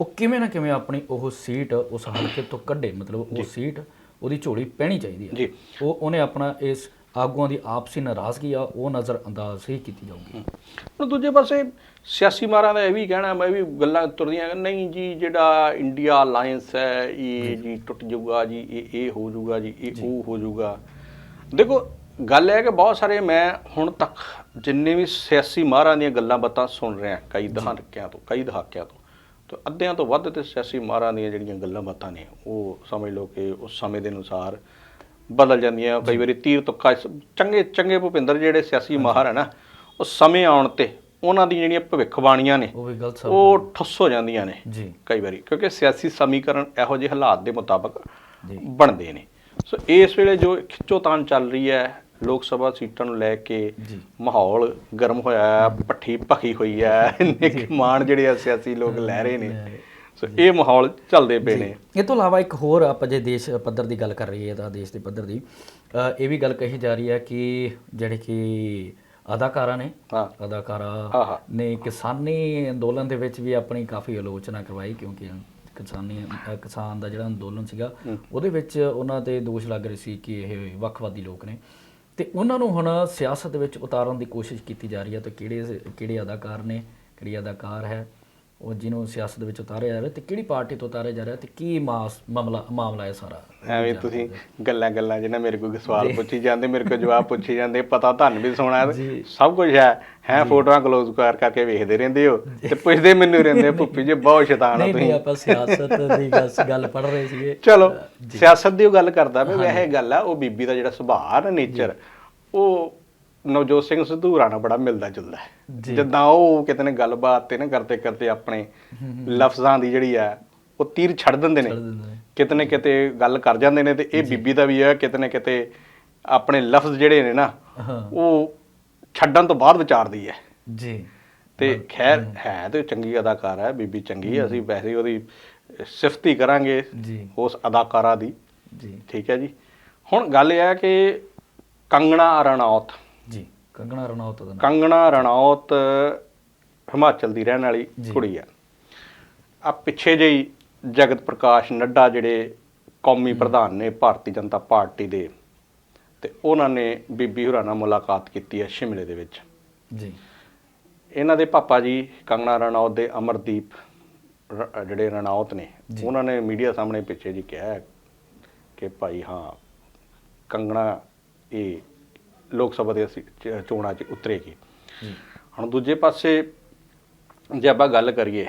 ਉਹ ਕਿਵੇਂ ਨਾ ਕਿਵੇਂ ਆਪਣੀ ਉਹ ਸੀਟ ਉਸ ਹਲਕੇ ਤੋਂ ਕੱਢੇ ਮਤਲਬ ਉਹ ਸੀਟ ਉਹਦੀ ਝੋਲੀ ਪੈਣੀ ਚਾਹੀਦੀ ਆ। ਜੀ। ਉਹ ਉਹਨੇ ਆਪਣਾ ਇਸ ਆਗੂਆਂ ਦੀ ਆਪਸੀ ਨਾਰਾਜ਼ਗੀ ਆ ਉਹ ਨਜ਼ਰ ਅੰਦਾਜ਼ ਹੀ ਕੀਤੀ ਜਾਊਗੀ। ਹੁਣ ਦੂਜੇ ਪਾਸੇ ਸਿਆਸੀ ਮਾਰਾਂ ਦਾ ਇਹ ਵੀ ਕਹਿਣਾ ਮੈਂ ਵੀ ਗੱਲਾਂ ਤੁਰਦੀਆਂ ਨਹੀਂ ਜੀ ਜਿਹੜਾ ਇੰਡੀਆ ਅਲਾਈਅੰਸ ਹੈ ਇਹ ਜੀ ਟੁੱਟ ਜਾਊਗਾ ਜੀ ਇਹ ਇਹ ਹੋ ਜਾਊਗਾ ਜੀ ਇਹ ਉਹ ਹੋ ਜਾਊਗਾ। ਦੇਖੋ ਗੱਲ ਇਹ ਹੈ ਕਿ ਬਹੁਤ ਸਾਰੇ ਮੈਂ ਹੁਣ ਤੱਕ ਜਿੰਨੇ ਵੀ ਸਿਆਸੀ ਮਾਰਾਂ ਦੀਆਂ ਗੱਲਾਂ ਬਾਤਾਂ ਸੁਣ ਰਿਹਾ ਕਈ ਦਹਾਕਿਆਂ ਤੋਂ ਕਈ ਦਹਾਕਿਆਂ ਤੋਂ ਤੇ ਅੱਧਿਆਂ ਤੋਂ ਵੱਧ ਤੇ ਸਿਆਸੀ ਮਾਰਾਂ ਦੀਆਂ ਜਿਹੜੀਆਂ ਗੱਲਾਂ ਬਾਤਾਂ ਨੇ ਉਹ ਸਮਝ ਲਓ ਕਿ ਉਸ ਸਮੇਂ ਦੇ ਅਨੁਸਾਰ ਬਦਲ ਜਾਂਦੀਆਂ ਕਈ ਵਾਰੀ ਤੀਰ ਤੁੱਕਾ ਚੰਗੇ ਚੰਗੇ ਭੁਪਿੰਦਰ ਜਿਹੜੇ ਸਿਆਸੀ ਮਾਹਰ ਹੈ ਨਾ ਉਹ ਸਮੇਂ ਆਉਣ ਤੇ ਉਹਨਾਂ ਦੀ ਜਿਹੜੀਆਂ ਭਵਿੱਖਬਾਣੀਆਂ ਨੇ ਉਹ ਵੀ ਗਲਤ ਸਾਬਤ ਉਹ ਠੱਸ ਹੋ ਜਾਂਦੀਆਂ ਨੇ ਜੀ। ਕਈ ਵਾਰੀ ਕਿਉਂਕਿ ਸਿਆਸੀ ਸਮੀਕਰਨ ਇਹੋ ਜਿਹੇ ਹਾਲਾਤ ਦੇ ਮੁਤਾਬਕ ਜੀ। ਬਣਦੇ ਨੇ। ਸੋ ਇਸ ਵੇਲੇ ਜੋ ਖਿੱਚੋਤਾਣ ਚੱਲ ਰਹੀ ਹੈ ਲੋਕ ਸਭਾ ਸੀਟਾਂ ਨੂੰ ਲੈ ਕੇ। ਮਾਹੌਲ ਗਰਮ ਹੋਇਆ ਹੈ ਪੱਠੀ ਭਖੀ ਹੋਈ ਹੈ ਮਾਣ ਜਿਹੜੇ ਸਿਆਸੀ ਲੋਕ ਲੈ ਰਹੇ ਨੇ। ਸੋ ਇਹ ਮਾਹੌਲ ਚੱਲਦੇ ਪਏ ਨੇ। ਇਹ ਤੋਂ ਇਲਾਵਾ ਇੱਕ ਹੋਰ ਆਪਾਂ ਜੇ ਦੇਸ਼ ਪੱਧਰ ਦੀ ਗੱਲ ਕਰ ਰਹੀ ਹੈ ਤਾਂ ਦੇਸ਼ ਦੇ ਪੱਧਰ ਦੀ ਇਹ ਵੀ ਗੱਲ ਕਹੀ ਜਾ ਰਹੀ ਹੈ ਕਿ ਜਿਹੜੇ ਕਿ ਅਦਾਕਾਰਾ ਨੇ ਹਾਂ। ਅਦਾਕਾਰਾ। ਨੇ ਕਿਸਾਨੀ ਅੰਦੋਲਨ ਦੇ ਵਿੱਚ ਵੀ ਆਪਣੀ ਕਾਫੀ ਆਲੋਚਨਾ ਕਰਵਾਈ ਕਿਉਂਕਿ ਕਿਸਾਨੀ ਕਿਸਾਨ ਦਾ ਜਿਹੜਾ ਅੰਦੋਲਨ ਸੀਗਾ ਉਹਦੇ ਵਿੱਚ ਉਹਨਾਂ ਤੇ ਦੋਸ਼ ਲੱਗ ਰਹੇ ਸੀ ਕਿ ਇਹ ਵੱਖਵਾਦੀ ਲੋਕ ਨੇ। ਤੇ ਉਹਨਾਂ ਨੂੰ ਹੁਣ ਸਿਆਸਤ ਵਿੱਚ ਉਤਾਰਨ ਦੀ ਕੋਸ਼ਿਸ਼ ਕੀਤੀ ਜਾ ਰਹੀ ਹੈ ਤੇ ਕਿਹੜੇ ਕਿਹੜੇ ਅਦਾਕਾਰ ਨੇ ਕਿਹੜੀ ਅਦਾਕਾਰ ਹੈ ਉਹ ਜਿਹਨੂੰ ਸਿਆਸਤ ਦੇ ਵਿੱਚ ਉਤਾਰਿਆ ਜਾ ਰਿਹਾ ਤੇ ਕਿਹੜੀ ਪਾਰਟੀ ਤੋਂ ਉਤਾਰਿਆ ਜਾ ਰਿਹਾ ਤੇ ਕੀ ਮਾਸ ਮਾਮਲਾ ਮਾਮਲਾ ਹੈ ਸਾਰਾ? ਐਵੇਂ ਤੁਸੀਂ ਗੱਲਾਂ ਗੱਲਾਂ ਜਿਹਨਾਂ ਮੇਰੇ ਕੋਲ ਸਵਾਲ ਪੁੱਛੀ ਜਾਂਦੇ ਮੇਰੇ ਕੋਲ ਜਵਾਬ ਪੁੱਛੀ ਜਾਂਦੇ ਪਤਾ ਤੁਹਾਨੂੰ ਵੀ ਸੋਣਾ ਜੀ। ਸਭ ਕੁਝ ਹੈ। ਹੈ ਫੋਟੋਆਂ ਕਲੋਜ਼ ਕਰ ਕਰਕੇ ਵੇਖਦੇ ਰਹਿੰਦੇ ਹੋ ਤੇ ਪੁੱਛਦੇ ਮੈਨੂੰ ਰਹਿੰਦੇ ਭੁੱਪੀ ਜੀ ਬਹੁਤ ਸ਼ੈਤਾਨ ਨਹੀਂ ਨਹੀਂ ਤੁਸੀਂ। ਆਪਾਂ ਸਿਆਸਤ ਦੀ ਗੱਲ- ਗੱਲ ਪੜ ਰਹੇ ਸੀਗੇ। ਚਲੋ ਸਿਆਸਤ ਦੀ ਉਹ ਗੱਲ ਕਰਦਾ ਵੀ ਵੈਸੇ ਗੱਲ ਆ ਉਹ ਬੀਬੀ ਦਾ ਜਿਹੜਾ ਸੁਭਾਅ ਨਾ ਨੇਚਰ ਉਹ ਨਵਜੋਤ ਸਿੰਘ ਸਿੱਧੂ ਨਾਲ ਬੜਾ ਮਿਲਦਾ ਜੁਲਦਾ ਹੈ। ਜਿੱਦਾਂ ਉਹ ਕਿਤੇ ਨੇ ਗੱਲਬਾਤ ਤੇ ਨਾ ਕਰਦੇ ਕਰਦੇ ਆਪਣੇ ਲਫ਼ਜ਼ਾਂ ਦੀ ਜਿਹੜੀ ਆ ਉਹ ਤੀਰ ਛੱਡ ਦਿੰਦੇ ਨੇ। ਕਿਤੇ ਨਾ ਕਿਤੇ ਗੱਲ ਕਰ ਜਾਂਦੇ ਨੇ ਤੇ ਇਹ ਬੀਬੀ ਦਾ ਵੀ ਹੈ ਕਿਤੇ ਨਾ ਕਿਤੇ ਆਪਣੇ ਲਫ਼ਜ਼ ਜਿਹੜੇ ਨੇ ਨਾ ਉਹ ਛੱਡਣ ਤੋਂ ਬਾਅਦ ਵਿਚਾਰਦੀ ਹੈ। ਜੀ। ਤੇ ਖੈਰ ਹੈ। ਤੇ ਚੰਗੀ ਅਦਾਕਾਰ ਹੈ ਬੀਬੀ ਚੰਗੀ ਹੈ ਅਸੀਂ ਵੈਸੇ ਉਹਦੀ ਸਿਫਤੀ ਕਰਾਂਗੇ ਉਸ ਅਦਾਕਾਰਾ ਦੀ। ਜੀ। ਠੀਕ ਹੈ ਜੀ। ਹੁਣ ਗੱਲ ਇਹ ਹੈ ਕਿ ਕੰਗਣਾ ਰਣੌਤ ਕੰਗਣਾ ਰਣੌਤ ਦਾ ਨਾਮ ਕੰਗਣਾ ਰਣੌਤ ਹਿਮਾਚਲ ਦੀ ਰਹਿਣ ਵਾਲੀ। ਕੁੜੀ ਆ ਆ ਪਿੱਛੇ ਜਿਹੀ ਜਗਤ ਪ੍ਰਕਾਸ਼ ਨੱਡਾ ਜਿਹੜੇ ਕੌਮੀ ਪ੍ਰਧਾਨ ਨੇ ਭਾਰਤੀ ਜਨਤਾ ਪਾਰਟੀ ਦੇ ਤੇ ਉਹਨਾਂ ਨੇ ਬੀਬੀ ਹੁਰਾਂ ਨਾਲ ਮੁਲਾਕਾਤ ਕੀਤੀ ਹੈ ਸ਼ਿਮਲੇ ਦੇ ਵਿੱਚ ਜੀ ਇਹਨਾਂ ਦੇ ਪਾਪਾ ਜੀ ਕੰਗਣਾ ਰਣੌਤ ਦੇ ਅਮਰਦੀਪ ਜਿਹੜੇ ਰਣੌਤ ਨੇ। ਉਹਨਾਂ ਨੇ ਮੀਡੀਆ ਸਾਹਮਣੇ ਪਿੱਛੇ ਜੀ ਕਿਹਾ ਕਿ ਭਾਈ ਹਾਂ ਕੰਗਣਾ ਇਹ ਲੋਕ ਸਭਾ ਦੇ ਚੋਣਾਂ 'ਚ ਉਤਰੇਗੀ। ਹੁਣ ਦੂਜੇ ਪਾਸੇ ਜੇ ਆਪਾਂ ਗੱਲ ਕਰੀਏ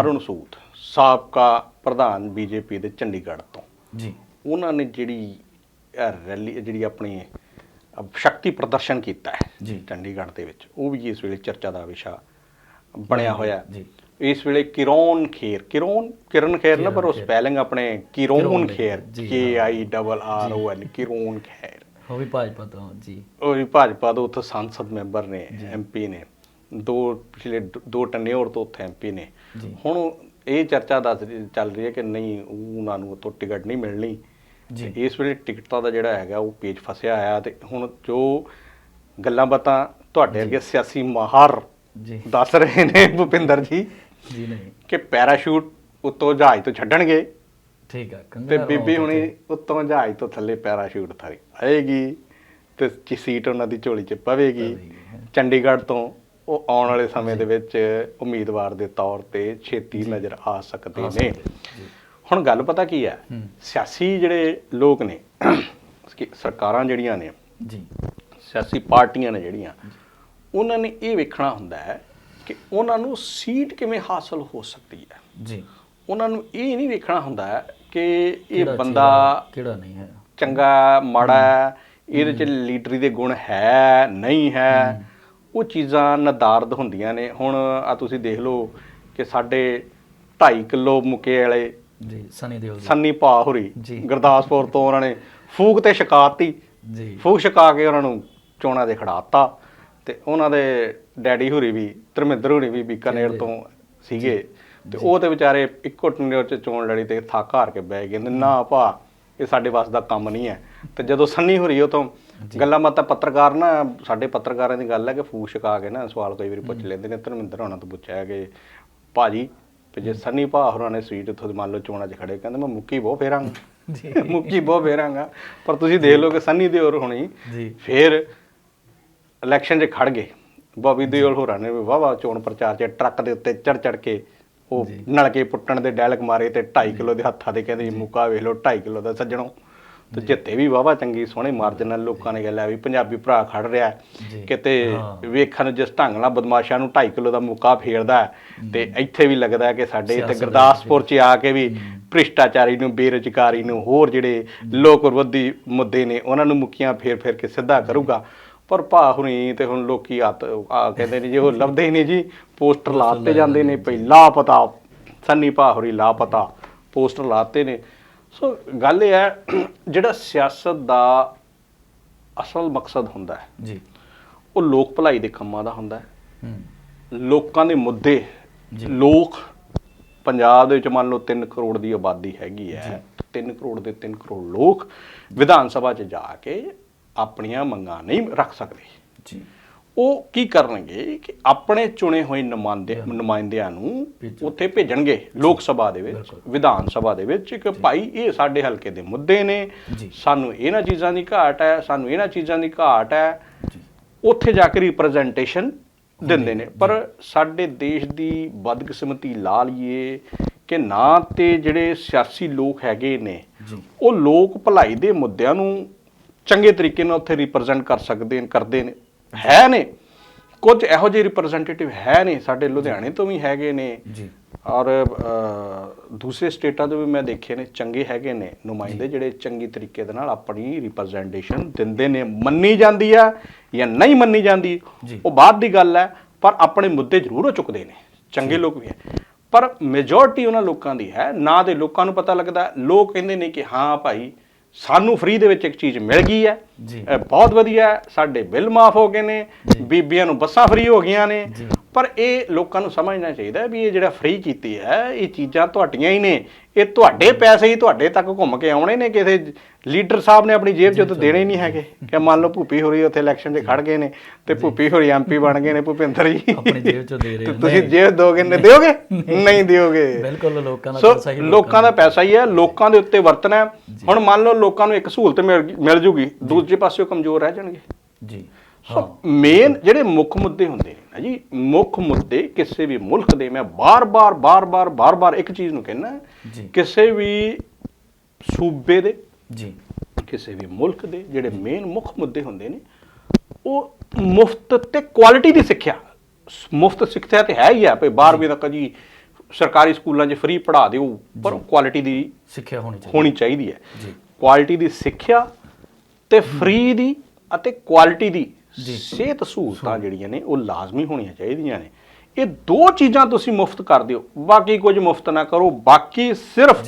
ਅਰੁਣ ਸੂਦ ਸਾਬਕਾ ਪ੍ਰਧਾਨ ਬੀਜੇਪੀ ਦੇ ਚੰਡੀਗੜ੍ਹ ਤੋਂ। ਜੀ। ਉਹਨਾਂ ਨੇ ਜਿਹੜੀ ਰੈਲੀ ਜਿਹੜੀ ਆਪਣੀ ਸ਼ਕਤੀ ਪ੍ਰਦਰਸ਼ਨ ਕੀਤਾ ਹੈ ਜੀ। ਚੰਡੀਗੜ੍ਹ ਦੇ ਵਿੱਚ ਉਹ ਵੀ ਇਸ ਵੇਲੇ ਚਰਚਾ ਦਾ ਵਿਸ਼ਾ ਬਣਿਆ ਹੋਇਆ। ਹੈ। ਜੀ। ਇਸ ਵੇਲੇ ਕਿਰੋਨ ਖੇਰ ਕਿਰੋਨ ਕਿਰਨ ਖੇਰ ਨਾ ਪਰ ਉਹ। ਸਪੈਲਿੰਗ ਆਪਣੇ Kirron Kher K I double R ਓ ਐਨ ਕਿਰੋਨ ਖੇਰ। ਉਹ ਵੀ ਭਾਜਪਾ ਤੋਂ ਜੀ। ਉਹ ਵੀ ਭਾਜਪਾ ਦੇ ਉੱਥੇ ਸੰਸਦ ਮੈਂਬਰ ਨੇ ਐਮਪੀ ਨੇ। ਦੋ ਪਿਛਲੇ ਦ- ਟੰਨਿਓਰ ਤੋਂ ਉੱਥੇ ਐਮਪੀ ਨੇ। ਹੁਣ ਇਹ ਚਰਚਾ ਦੱਸ ਰਹੀ- ਚੱਲ ਰਹੀ ਹੈ ਕਿ ਨਹੀਂ ਉਹਨਾਂ ਨੂੰ ਉੱਥੋਂ ਟਿਕਟ ਨਹੀਂ ਮਿਲਣੀ। ਜੀ। ਤੇ ਇਸ ਵੇਲੇ ਟਿਕਟਾਂ ਦਾ ਜਿਹੜਾ ਹੈਗਾ ਉਹ ਪੇਜ ਫਸਿਆ ਆਇਆ ਤੇ ਹੁਣ ਜੋ ਗੱਲਾਂ ਬਾਤਾਂ ਤੁਹਾਡੇ ਅੱਗੇ ਸਿਆਸੀ ਮਾਹਰ ਜੀ। ਦੱਸ ਰਹੇ ਨੇ ਭੁਪਿੰਦਰ ਜੀ ਜੀ ਨਹੀਂ। ਕਿ ਪੈਰਾਸ਼ੂਟ ਉੱਤੋਂ ਜਹਾਜ਼ ਤੋਂ ਛੱਡਣਗੇ। ਠੀਕ ਆ ਤੇ ਬੀਬੀ ਹੁਣੀ ਉੱਤੋਂ ਜਹਾਜ਼ ਤੋਂ ਥੱਲੇ ਪੈਰਾਸ਼ੂਟ ਥਾਰੀ ਆਏਗੀ ਤੇ ਚੀ ਸੀਟ ਉਹਨਾਂ ਦੀ ਝੋਲੀ 'ਚ ਪਵੇਗੀ। ਚੰਡੀਗੜ੍ਹ ਤੋਂ ਉਹ ਆਉਣ ਵਾਲੇ ਸਮੇਂ ਦੇ ਵਿੱਚ ਉਮੀਦਵਾਰ ਦੇ ਤੌਰ ਤੇ ਛੇਤੀ ਨਜ਼ਰ ਆ ਸਕਦੇ ਨੇ। ਹੁਣ ਗੱਲ ਪਤਾ ਕੀ ਹੈ? ਹੂੰ। ਸਿਆਸੀ ਜਿਹੜੇ ਲੋਕ ਨੇ ਕਿ ਸਰਕਾਰਾਂ ਜਿਹੜੀਆਂ ਨੇ ਜੀ। ਸਿਆਸੀ ਪਾਰਟੀਆਂ ਨੇ ਜਿਹੜੀਆਂ ਉਹਨਾਂ ਨੇ ਇਹ ਵੇਖਣਾ ਹੁੰਦਾ ਹੈ ਕਿ ਉਹਨਾਂ ਨੂੰ ਸੀਟ ਕਿਵੇਂ ਹਾਸਲ ਹੋ ਸਕਦੀ ਹੈ। ਜੀ। ਉਹਨਾਂ ਨੂੰ ਇਹ ਨਹੀਂ ਵੇਖਣਾ ਹੁੰਦਾ ਕਿ ਇਹ ਕਿਹੜਾ ਬੰਦਾ ਚਿਹਰਾ, ਕਿਹੜਾ ਨਹੀਂ ਹੈ। ਚੰਗਾ ਮਾੜਾ ਹੈ ਇਹਦੇ ਚ ਲੀਡਰੀ ਦੇ ਗੁਣ ਹੈ ਨਹੀਂ ਹੈ ਉਹ ਚੀਜ਼ਾਂ ਨਦਾਰਦ ਹੁੰਦੀਆਂ ਨੇ। ਹੁਣ ਆ ਤੁਸੀਂ ਦੇਖ ਲਓ ਕਿ ਸਾਡੇ 2.5 ਕਿਲੋ ਮੁਕੇ ਵਾਲੇ ਜੀ ਸਨੀ ਦਿਓਲ ਜੀ। ਸੰਨੀ ਭਾ ਹੋਰੀ ਜੀ। ਗੁਰਦਾਸਪੁਰ ਤੋਂ ਉਹਨਾਂ ਨੇ ਫੂਕ ਤੇ ਸ਼ਿਕਾਇਤੀ ਜੀ। ਫੂਕ ਛਕਾ ਕੇ ਉਹਨਾਂ ਨੂੰ ਚੋਣਾਂ ਦੇ ਖੜਾਤਾ ਤੇ ਉਹਨਾਂ ਦੇ ਡੈਡੀ ਹੋਰੀ ਵੀ ਧਰਮਿੰਦਰ ਹੋਰੀ ਵੀ ਬੀਕਾਨੇਰ ਤੋਂ ਸੀਗੇ ਤੇ ਉਹ ਤੇ ਵਿਚਾਰੇ ਇੱਕੋ ਟੰਡੇ ਚ ਚੋਣ ਲੜੀ ਤੇ ਥੱਕ ਹਾਰ ਕੇ ਬਹਿ ਗਏ। ਕਹਿੰਦੇ ਨਾ ਭਾ ਇਹ ਸਾਡੇ ਵੱਸ ਦਾ ਕੰਮ ਨਹੀਂ ਹੈ। ਤੇ ਜਦੋਂ ਸੰਨੀ ਹੋਰੀ ਉਹ ਤੋਂ ਗੱਲਾਂ ਬਾਤਾਂ ਪੱਤਰਕਾਰ ਨਾ ਸਾਡੇ ਪੱਤਰਕਾਰਾਂ ਦੀ ਗੱਲ ਹੈ ਕਿ ਫੂਕ ਛਕਾ ਕੇ ਨਾ ਸਵਾਲ ਕਈ ਵਾਰੀ ਪੁੱਛ ਲੈਂਦੇ ਨੇ ਧਰਮਿੰਦਰ ਹੋਣਾ ਤੋਂ ਪੁੱਛਿਆ ਕਿ ਭਾਜੀ ਤੇ ਜੇ ਸੰਨੀ ਭਾ ਹੋਰਾਂ ਨੇ ਸੀਟ ਦੀ ਮੰਨ ਲਓ ਚੋਣਾਂ 'ਚ ਖੜੇ ਕਹਿੰਦੇ ਮੈਂ ਮੁੱਕੀ ਬਹੁਤ ਫੇਰਾਂਗਾ। ਜੀ। ਮੁੱਕੀ ਬਹੁਤ ਫੇਰਾਂਗਾ। ਪਰ ਤੁਸੀਂ ਦੇਖ ਲਓ ਕਿ ਸੰਨੀ ਦਿਓਲ ਹੋਣੀ ਜੀ। ਫਿਰ ਇਲੈਕਸ਼ਨ 'ਚ ਖੜ ਗਏ। ਬੋਬੀ ਦਿਓਲ ਹੋਰਾਂ ਨੇ ਵੀ ਵਾਵਾ ਚੋਣ ਪ੍ਰਚਾਰ 'ਚ ਟਰੱਕ ਦੇ ਉੱਤੇ ਚੜ ਚੜ ਕੇ ਉਹ। ਨਲਕੇ ਪੁੱਟਣ ਦੇ ਡੈਲਕ ਮਾਰੇ ਤੇ 2.5 ਕਿਲੋ ਦੇ ਹੱਥਾਂ ਦੇ ਕਹਿੰਦੇ ਮੁੱਕਾ ਵੇਖ ਲਓ 2.5 ਕਿਲੋ ਦਾ ਸੱਜਣੋ। ਤੇ ਜਿੱਤੇ ਵੀ ਵਾਵਾ ਚੰਗੀ ਸੋਹਣੇ ਮਾਰਜਨ ਨਾਲ ਲੋਕਾਂ ਨੇ ਗੱਲ ਆ ਵੀ ਪੰਜਾਬੀ ਭਰਾ ਖੜ ਰਿਹਾ। ਕਿਤੇ। ਵੇਖਣ ਜਿਸ ਢੰਗ ਨਾਲ ਬਦਮਾਸ਼ਾਂ ਨੂੰ 2.5 ਕਿਲੋ ਦਾ ਮੁੱਕਾ ਫੇਰਦਾ ਤੇ ਇੱਥੇ ਵੀ ਲੱਗਦਾ ਕਿ ਸਾਡੇ ਇੱਥੇ ਗੁਰਦਾਸਪੁਰ 'ਚ ਆ ਕੇ ਵੀ ਭ੍ਰਿਸ਼ਟਾਚਾਰੀ ਨੂੰ ਬੇਰੁਜ਼ਗਾਰੀ ਨੂੰ ਹੋਰ ਜਿਹੜੇ ਲੋਕ ਵਿਰੋਧੀ ਮੁੱਦੇ ਨੇ ਉਹਨਾਂ ਨੂੰ ਮੁੱਕੀਆਂ ਫੇਰ ਫੇਰ ਕੇ ਸਿੱਧਾ ਕਰੂਗਾ। ਪਰ ਭਾ ਹੁਣੀ ਤੇ ਹੁਣ ਲੋਕੀ ਹੱਥ ਆ ਕਹਿੰਦੇ ਨੇ ਜੀ ਉਹ ਲੱਭਦੇ ਹੀ ਨਹੀਂ ਜੀ। ਪੋਸਟਰ ਲਾਤੇ ਜਾਂਦੇ ਨੇ ਭਈ ਲਾਪਤਾ। ਸੰਨੀ ਭਾ ਹੁਰੀ ਲਾਪਤਾ। ਪੋਸਟਰ ਲਾਤੇ ਨੇ। ਸੋ ਗੱਲ ਇਹ ਹੈ ਜਿਹੜਾ ਸਿਆਸਤ ਦਾ ਅਸਲ ਮਕਸਦ ਹੁੰਦਾ ਹੈ ਜੀ। ਉਹ ਲੋਕ ਭਲਾਈ ਦੇ ਕੰਮਾਂ ਦਾ ਹੁੰਦਾ ਹੈ। ਲੋਕਾਂ ਦੇ ਮੁੱਦੇ। ਲੋਕ ਪੰਜਾਬ ਦੇ ਵਿੱਚ ਮੰਨ ਲਓ 3 ਕਰੋੜ ਦੀ ਆਬਾਦੀ ਹੈਗੀ ਹੈ। 3 ਕਰੋੜ ਦੇ 3 ਕਰੋੜ ਲੋਕ ਵਿਧਾਨ ਸਭਾ 'ਚ ਜਾ ਕੇ ਆਪਣੀਆਂ ਮੰਗਾਂ ਨਹੀਂ ਰੱਖ ਸਕਦੇ। ਜੀ। ਉਹ ਕੀ ਕਰਨਗੇ ਕਿ ਆਪਣੇ ਚੁਣੇ ਹੋਏ ਨੁਮਾਇੰਦੇ ਨੁਮਾਇੰਦਿਆਂ ਨੂੰ। ਉੱਥੇ ਭੇਜਣਗੇ ਲੋਕ ਸਭਾ ਦੇ ਵਿੱਚ। ਵਿਧਾਨ ਸਭਾ ਦੇ ਵਿੱਚ ਕਿ ਭਾਈ ਇਹ ਸਾਡੇ ਹਲਕੇ ਦੇ ਮੁੱਦੇ ਨੇ। ਸਾਨੂੰ ਇਹਨਾਂ ਚੀਜ਼ਾਂ ਦੀ ਘਾਟ ਹੈ ਸਾਨੂੰ ਇਹਨਾਂ ਚੀਜ਼ਾਂ ਦੀ ਘਾਟ ਹੈ। ਉੱਥੇ ਜਾ ਕੇ ਰਿਪਰੈਜ਼ੈਂਟੇਸ਼ਨ ਦਿੰਦੇ ਨੇ। ਪਰ ਸਾਡੇ ਦੇਸ਼ ਦੀ ਬਦਕਿਸਮਤੀ ਲਾ ਲਈਏ ਕਿ ਨਾ ਤੇ ਜਿਹੜੇ ਸਿਆਸੀ ਲੋਕ ਹੈਗੇ ਨੇ ਉਹ ਲੋਕ ਭਲਾਈ ਦੇ ਮੁੱਦਿਆਂ ਨੂੰ ਚੰਗੇ ਤਰੀਕੇ ਨਾਲ ਉੱਥੇ ਰਿਪਰੈਜ਼ੈਂਟ ਕਰ ਸਕਦੇ ਨੇ ਕਰਦੇ ਨੇ। ਹੈ ਨੇ। ਕੁਝ ਇਹੋ ਜਿਹੇ ਰਿਪਰੈਜ਼ੈਂਟੇਟਿਵ ਹੈ ਨੇ ਸਾਡੇ ਲੁਧਿਆਣੇ ਤੋਂ ਵੀ ਹੈਗੇ ਨੇ। ਜੀ। ਔਰ ਦੂਸਰੇ ਸਟੇਟਾਂ ਤੋਂ ਵੀ ਮੈਂ ਦੇਖੇ ਨੇ ਚੰਗੇ ਹੈਗੇ ਨੇ ਨੁਮਾਇੰਦੇ ਜਿਹੜੇ ਚੰਗੀ ਤਰੀਕੇ ਦੇ ਨਾਲ ਆਪਣੀ ਰਿਪਰੈਜ਼ੈਂਟੇਸ਼ਨ ਦਿੰਦੇ ਨੇ। ਮੰਨੀ ਜਾਂਦੀ ਆ ਜਾਂ ਨਹੀਂ ਮੰਨੀ ਜਾਂਦੀ। ਉਹ ਬਾਅਦ ਦੀ ਗੱਲ ਹੈ ਪਰ ਆਪਣੇ ਮੁੱਦੇ ਜ਼ਰੂਰ ਉਹ ਚੁੱਕਦੇ ਨੇ। ਚੰਗੇ ਲੋਕ ਵੀ ਹੈ। ਪਰ ਮੈਜੋਰਟੀ ਉਹਨਾਂ ਲੋਕਾਂ ਦੀ ਹੈ। ਨਾ ਦੇ ਲੋਕਾਂ ਨੂੰ ਪਤਾ ਲੱਗਦਾ। ਲੋਕ ਕਹਿੰਦੇ ਨੇ ਕਿ ਹਾਂ ਭਾਈ ਸਾਨੂੰ ਫ੍ਰੀ ਦੇ ਵਿੱਚ ਇੱਕ ਚੀਜ਼ ਮਿਲ ਗਈ ਹੈ। ਜੀ। ਇਹ ਬਹੁਤ ਵਧੀਆ ਸਾਡੇ ਬਿੱਲ ਮਾਫ ਹੋ ਗਏ ਨੇ। ਬੀਬੀਆਂ ਨੂੰ ਬੱਸਾਂ ਫ੍ਰੀ ਹੋ ਗਈਆਂ ਨੇ। ਪਰ ਇਹ ਲੋਕਾਂ ਨੂੰ ਸਮਝਣਾ ਚਾਹੀਦਾ ਵੀ ਇਹ ਜਿਹੜਾ ਫ੍ਰੀ ਕੀਤੀ ਹੈ ਇਹ ਚੀਜ਼ਾਂ ਤੁਹਾਡੀਆਂ ਹੀ ਨੇ। ਇਹ ਤੁਹਾਡੇ ਪੈਸੇ ਹੀ ਤੁਹਾਡੇ ਤੱਕ ਘੁੰਮ ਕੇ ਆਉਣੇ ਨੇ। ਕਿਸੇ ਲੀਡਰ ਸਾਹਿਬ ਨੇ ਆਪਣੀ ਜੇਬ ਚੋਂ ਤਾਂ ਦੇਣੇ ਨਹੀਂ ਹੈਗੇ। ਕਿ ਮੰਨ ਲਓ ਭੁੱਪੀ ਹੋਰੀ ਉੱਥੇ ਇਲੈਕਸ਼ਨ 'ਚ ਖੜ ਗਏ ਨੇ ਤੇ ਭੁੱਪੀ ਹੋਰੀ ਐਮਪੀ ਬਣ ਗਏ ਨੇ ਭੁਪਿੰਦਰ ਜੀ। ਆਪਣੀ ਜੇਬ ਚੋਂ ਦੇ ਰਹੇ ਹੋ। ਤੁਸੀਂ ਜੇਬ ਦੋਗੇ ਨੇ ਦਿਓਗੇ? ਨਹੀਂ। ਦਿਓਗੇ। ਬਿਲਕੁਲ ਲੋਕਾਂ ਦਾ ਪੈਸਾ ਹੀ ਲੋਕਾਂ ਦਾ ਪੈਸਾ ਹੀ ਹੈ। ਲੋਕਾਂ ਦੇ ਉੱਤੇ ਵਰਤਣਾ। ਹੁਣ ਮੰਨ ਲਓ ਲੋਕਾਂ ਨੂੰ ਇੱਕ ਸਹੂਲਤ ਮਿਲ ਜੂਗੀ। ਦੂਜੇ ਪਾਸਿਓਂ ਕਮਜ਼ੋਰ ਰਹਿ ਜਾਣਗੇ। ਜੀ ਸੋ ਮੇਨ ਜਿਹੜੇ ਮੁੱਖ ਮੁੱਦੇ ਹੁੰਦੇ ਨੇ ਨਾ ਜੀ ਮੁੱਖ ਮੁੱਦੇ ਕਿਸੇ ਵੀ ਮੁਲਕ ਦੇ ਮੈਂ ਬਾਰ-ਬਾਰ ਬਾਰ-ਬਾਰ ਬਾਰ-ਬਾਰ ਇੱਕ ਚੀਜ਼ ਨੂੰ ਕਹਿਣਾ ਕਿਸੇ ਵੀ ਸੂਬੇ ਦੇ ਜੀ। ਕਿਸੇ ਵੀ ਮੁਲਕ ਦੇ ਜਿਹੜੇ ਮੇਨ ਮੁੱਖ ਮੁੱਦੇ ਹੁੰਦੇ ਨੇ ਉਹ ਮੁਫਤ ਤੇ ਕੁਆਲਿਟੀ ਦੀ ਸਿੱਖਿਆ। ਮੁਫਤ ਸਿੱਖਿਆ ਤੇ ਹੈ ਹੀ ਆ ਭਈ 12ਵੀਂ ਤੱਕ ਜੀ ਸਰਕਾਰੀ ਸਕੂਲਾਂ 'ਚ ਫ੍ਰੀ ਪੜ੍ਹਾ ਦਿਓ ਪਰ ਕੁਆਲਿਟੀ ਦੀ ਸਿੱਖਿਆ ਹੋਣੀ ਚਾਹੀਦੀ। ਹੋਣੀ ਚਾਹੀਦੀ ਹੈ। ਜੀ। ਕੁਆਲਿਟੀ ਦੀ ਸਿੱਖਿਆ ਤੇ ਫ੍ਰੀ ਦੀ ਅਤੇ ਕੁਆਲਿਟੀ ਦੀ ਸਿਹਤ ਸਹੂਲਤਾਂ ਜਿਹੜੀਆਂ ਨੇ ਉਹ ਲਾਜ਼ਮੀ ਹੋਣੀਆਂ ਚਾਹੀਦੀਆਂ ਨੇ। ਇਹ ਦੋ ਚੀਜ਼ਾਂ ਤੁਸੀਂ ਮੁਫਤ ਕਰ ਦਿਓ। ਬਾਕੀ ਕੁਝ ਮੁਫਤ ਨਾ ਕਰੋ। ਬਾਕੀ ਸਿਰਫ।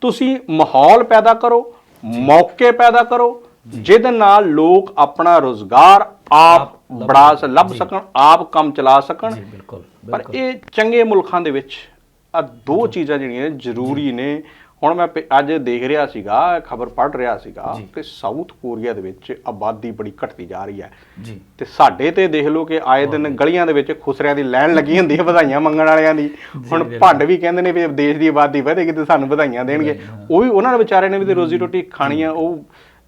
ਤੁਸੀਂ ਮਾਹੌਲ ਪੈਦਾ ਕਰੋ ਮੌਕੇ ਪੈਦਾ ਕਰੋ ਜਿਹਦੇ ਨਾਲ ਲੋਕ ਆਪਣਾ ਰੋਜ਼ਗਾਰ ਆਪ ਬੜਾ ਲੱਭ ਸਕਣ। ਆਪ ਕੰਮ ਚਲਾ ਸਕਣ। ਪਰ ਇਹ ਚੰਗੇ ਮੁਲਕਾਂ ਦੇ ਵਿੱਚ ਆ ਦੋ ਚੀਜ਼ਾਂ ਜਿਹੜੀਆਂ ਜ਼ਰੂਰੀ ਨੇ। ਹੁਣ ਮੈਂ ਅੱਜ ਦੇਖ ਰਿਹਾ ਸੀਗਾ ਖਬਰ ਪੜ੍ਹ ਰਿਹਾ ਸੀਗਾ। ਕਿ ਸਾਊਥ ਕੋਰੀਆ ਦੇ ਵਿੱਚ ਆਬਾਦੀ ਬੜੀ ਘਟਦੀ ਜਾ ਰਹੀ ਹੈ। ਜੀ। ਤੇ ਸਾਡੇ ਤੇ ਦੇਖ ਲਓ ਕਿ ਆਏ ਦਿਨ ਗਲੀਆਂ ਦੇ ਵਿੱਚ ਖੁਸਰਿਆਂ ਦੀ ਲਾਈਨ ਲੱਗੀ ਹੁੰਦੀ ਹੈ ਵਧਾਈਆਂ ਮੰਗਣ ਵਾਲਿਆਂ ਦੀ। ਹੁਣ। ਭੰਡ ਵੀ ਕਹਿੰਦੇ ਨੇ ਵੀ ਦੇਸ਼ ਦੀ ਆਬਾਦੀ ਵਧੇਗੀ ਤੇ ਸਾਨੂੰ ਵਧਾਈਆਂ ਦੇਣਗੇ। ਉਹ ਵੀ ਉਹਨਾਂ ਦੇ ਵਿਚਾਰੇ ਨੇ ਵੀ ਤੇ ਰੋਜ਼ੀ ਰੋਟੀ ਖਾਣੀ ਆ ਉਹ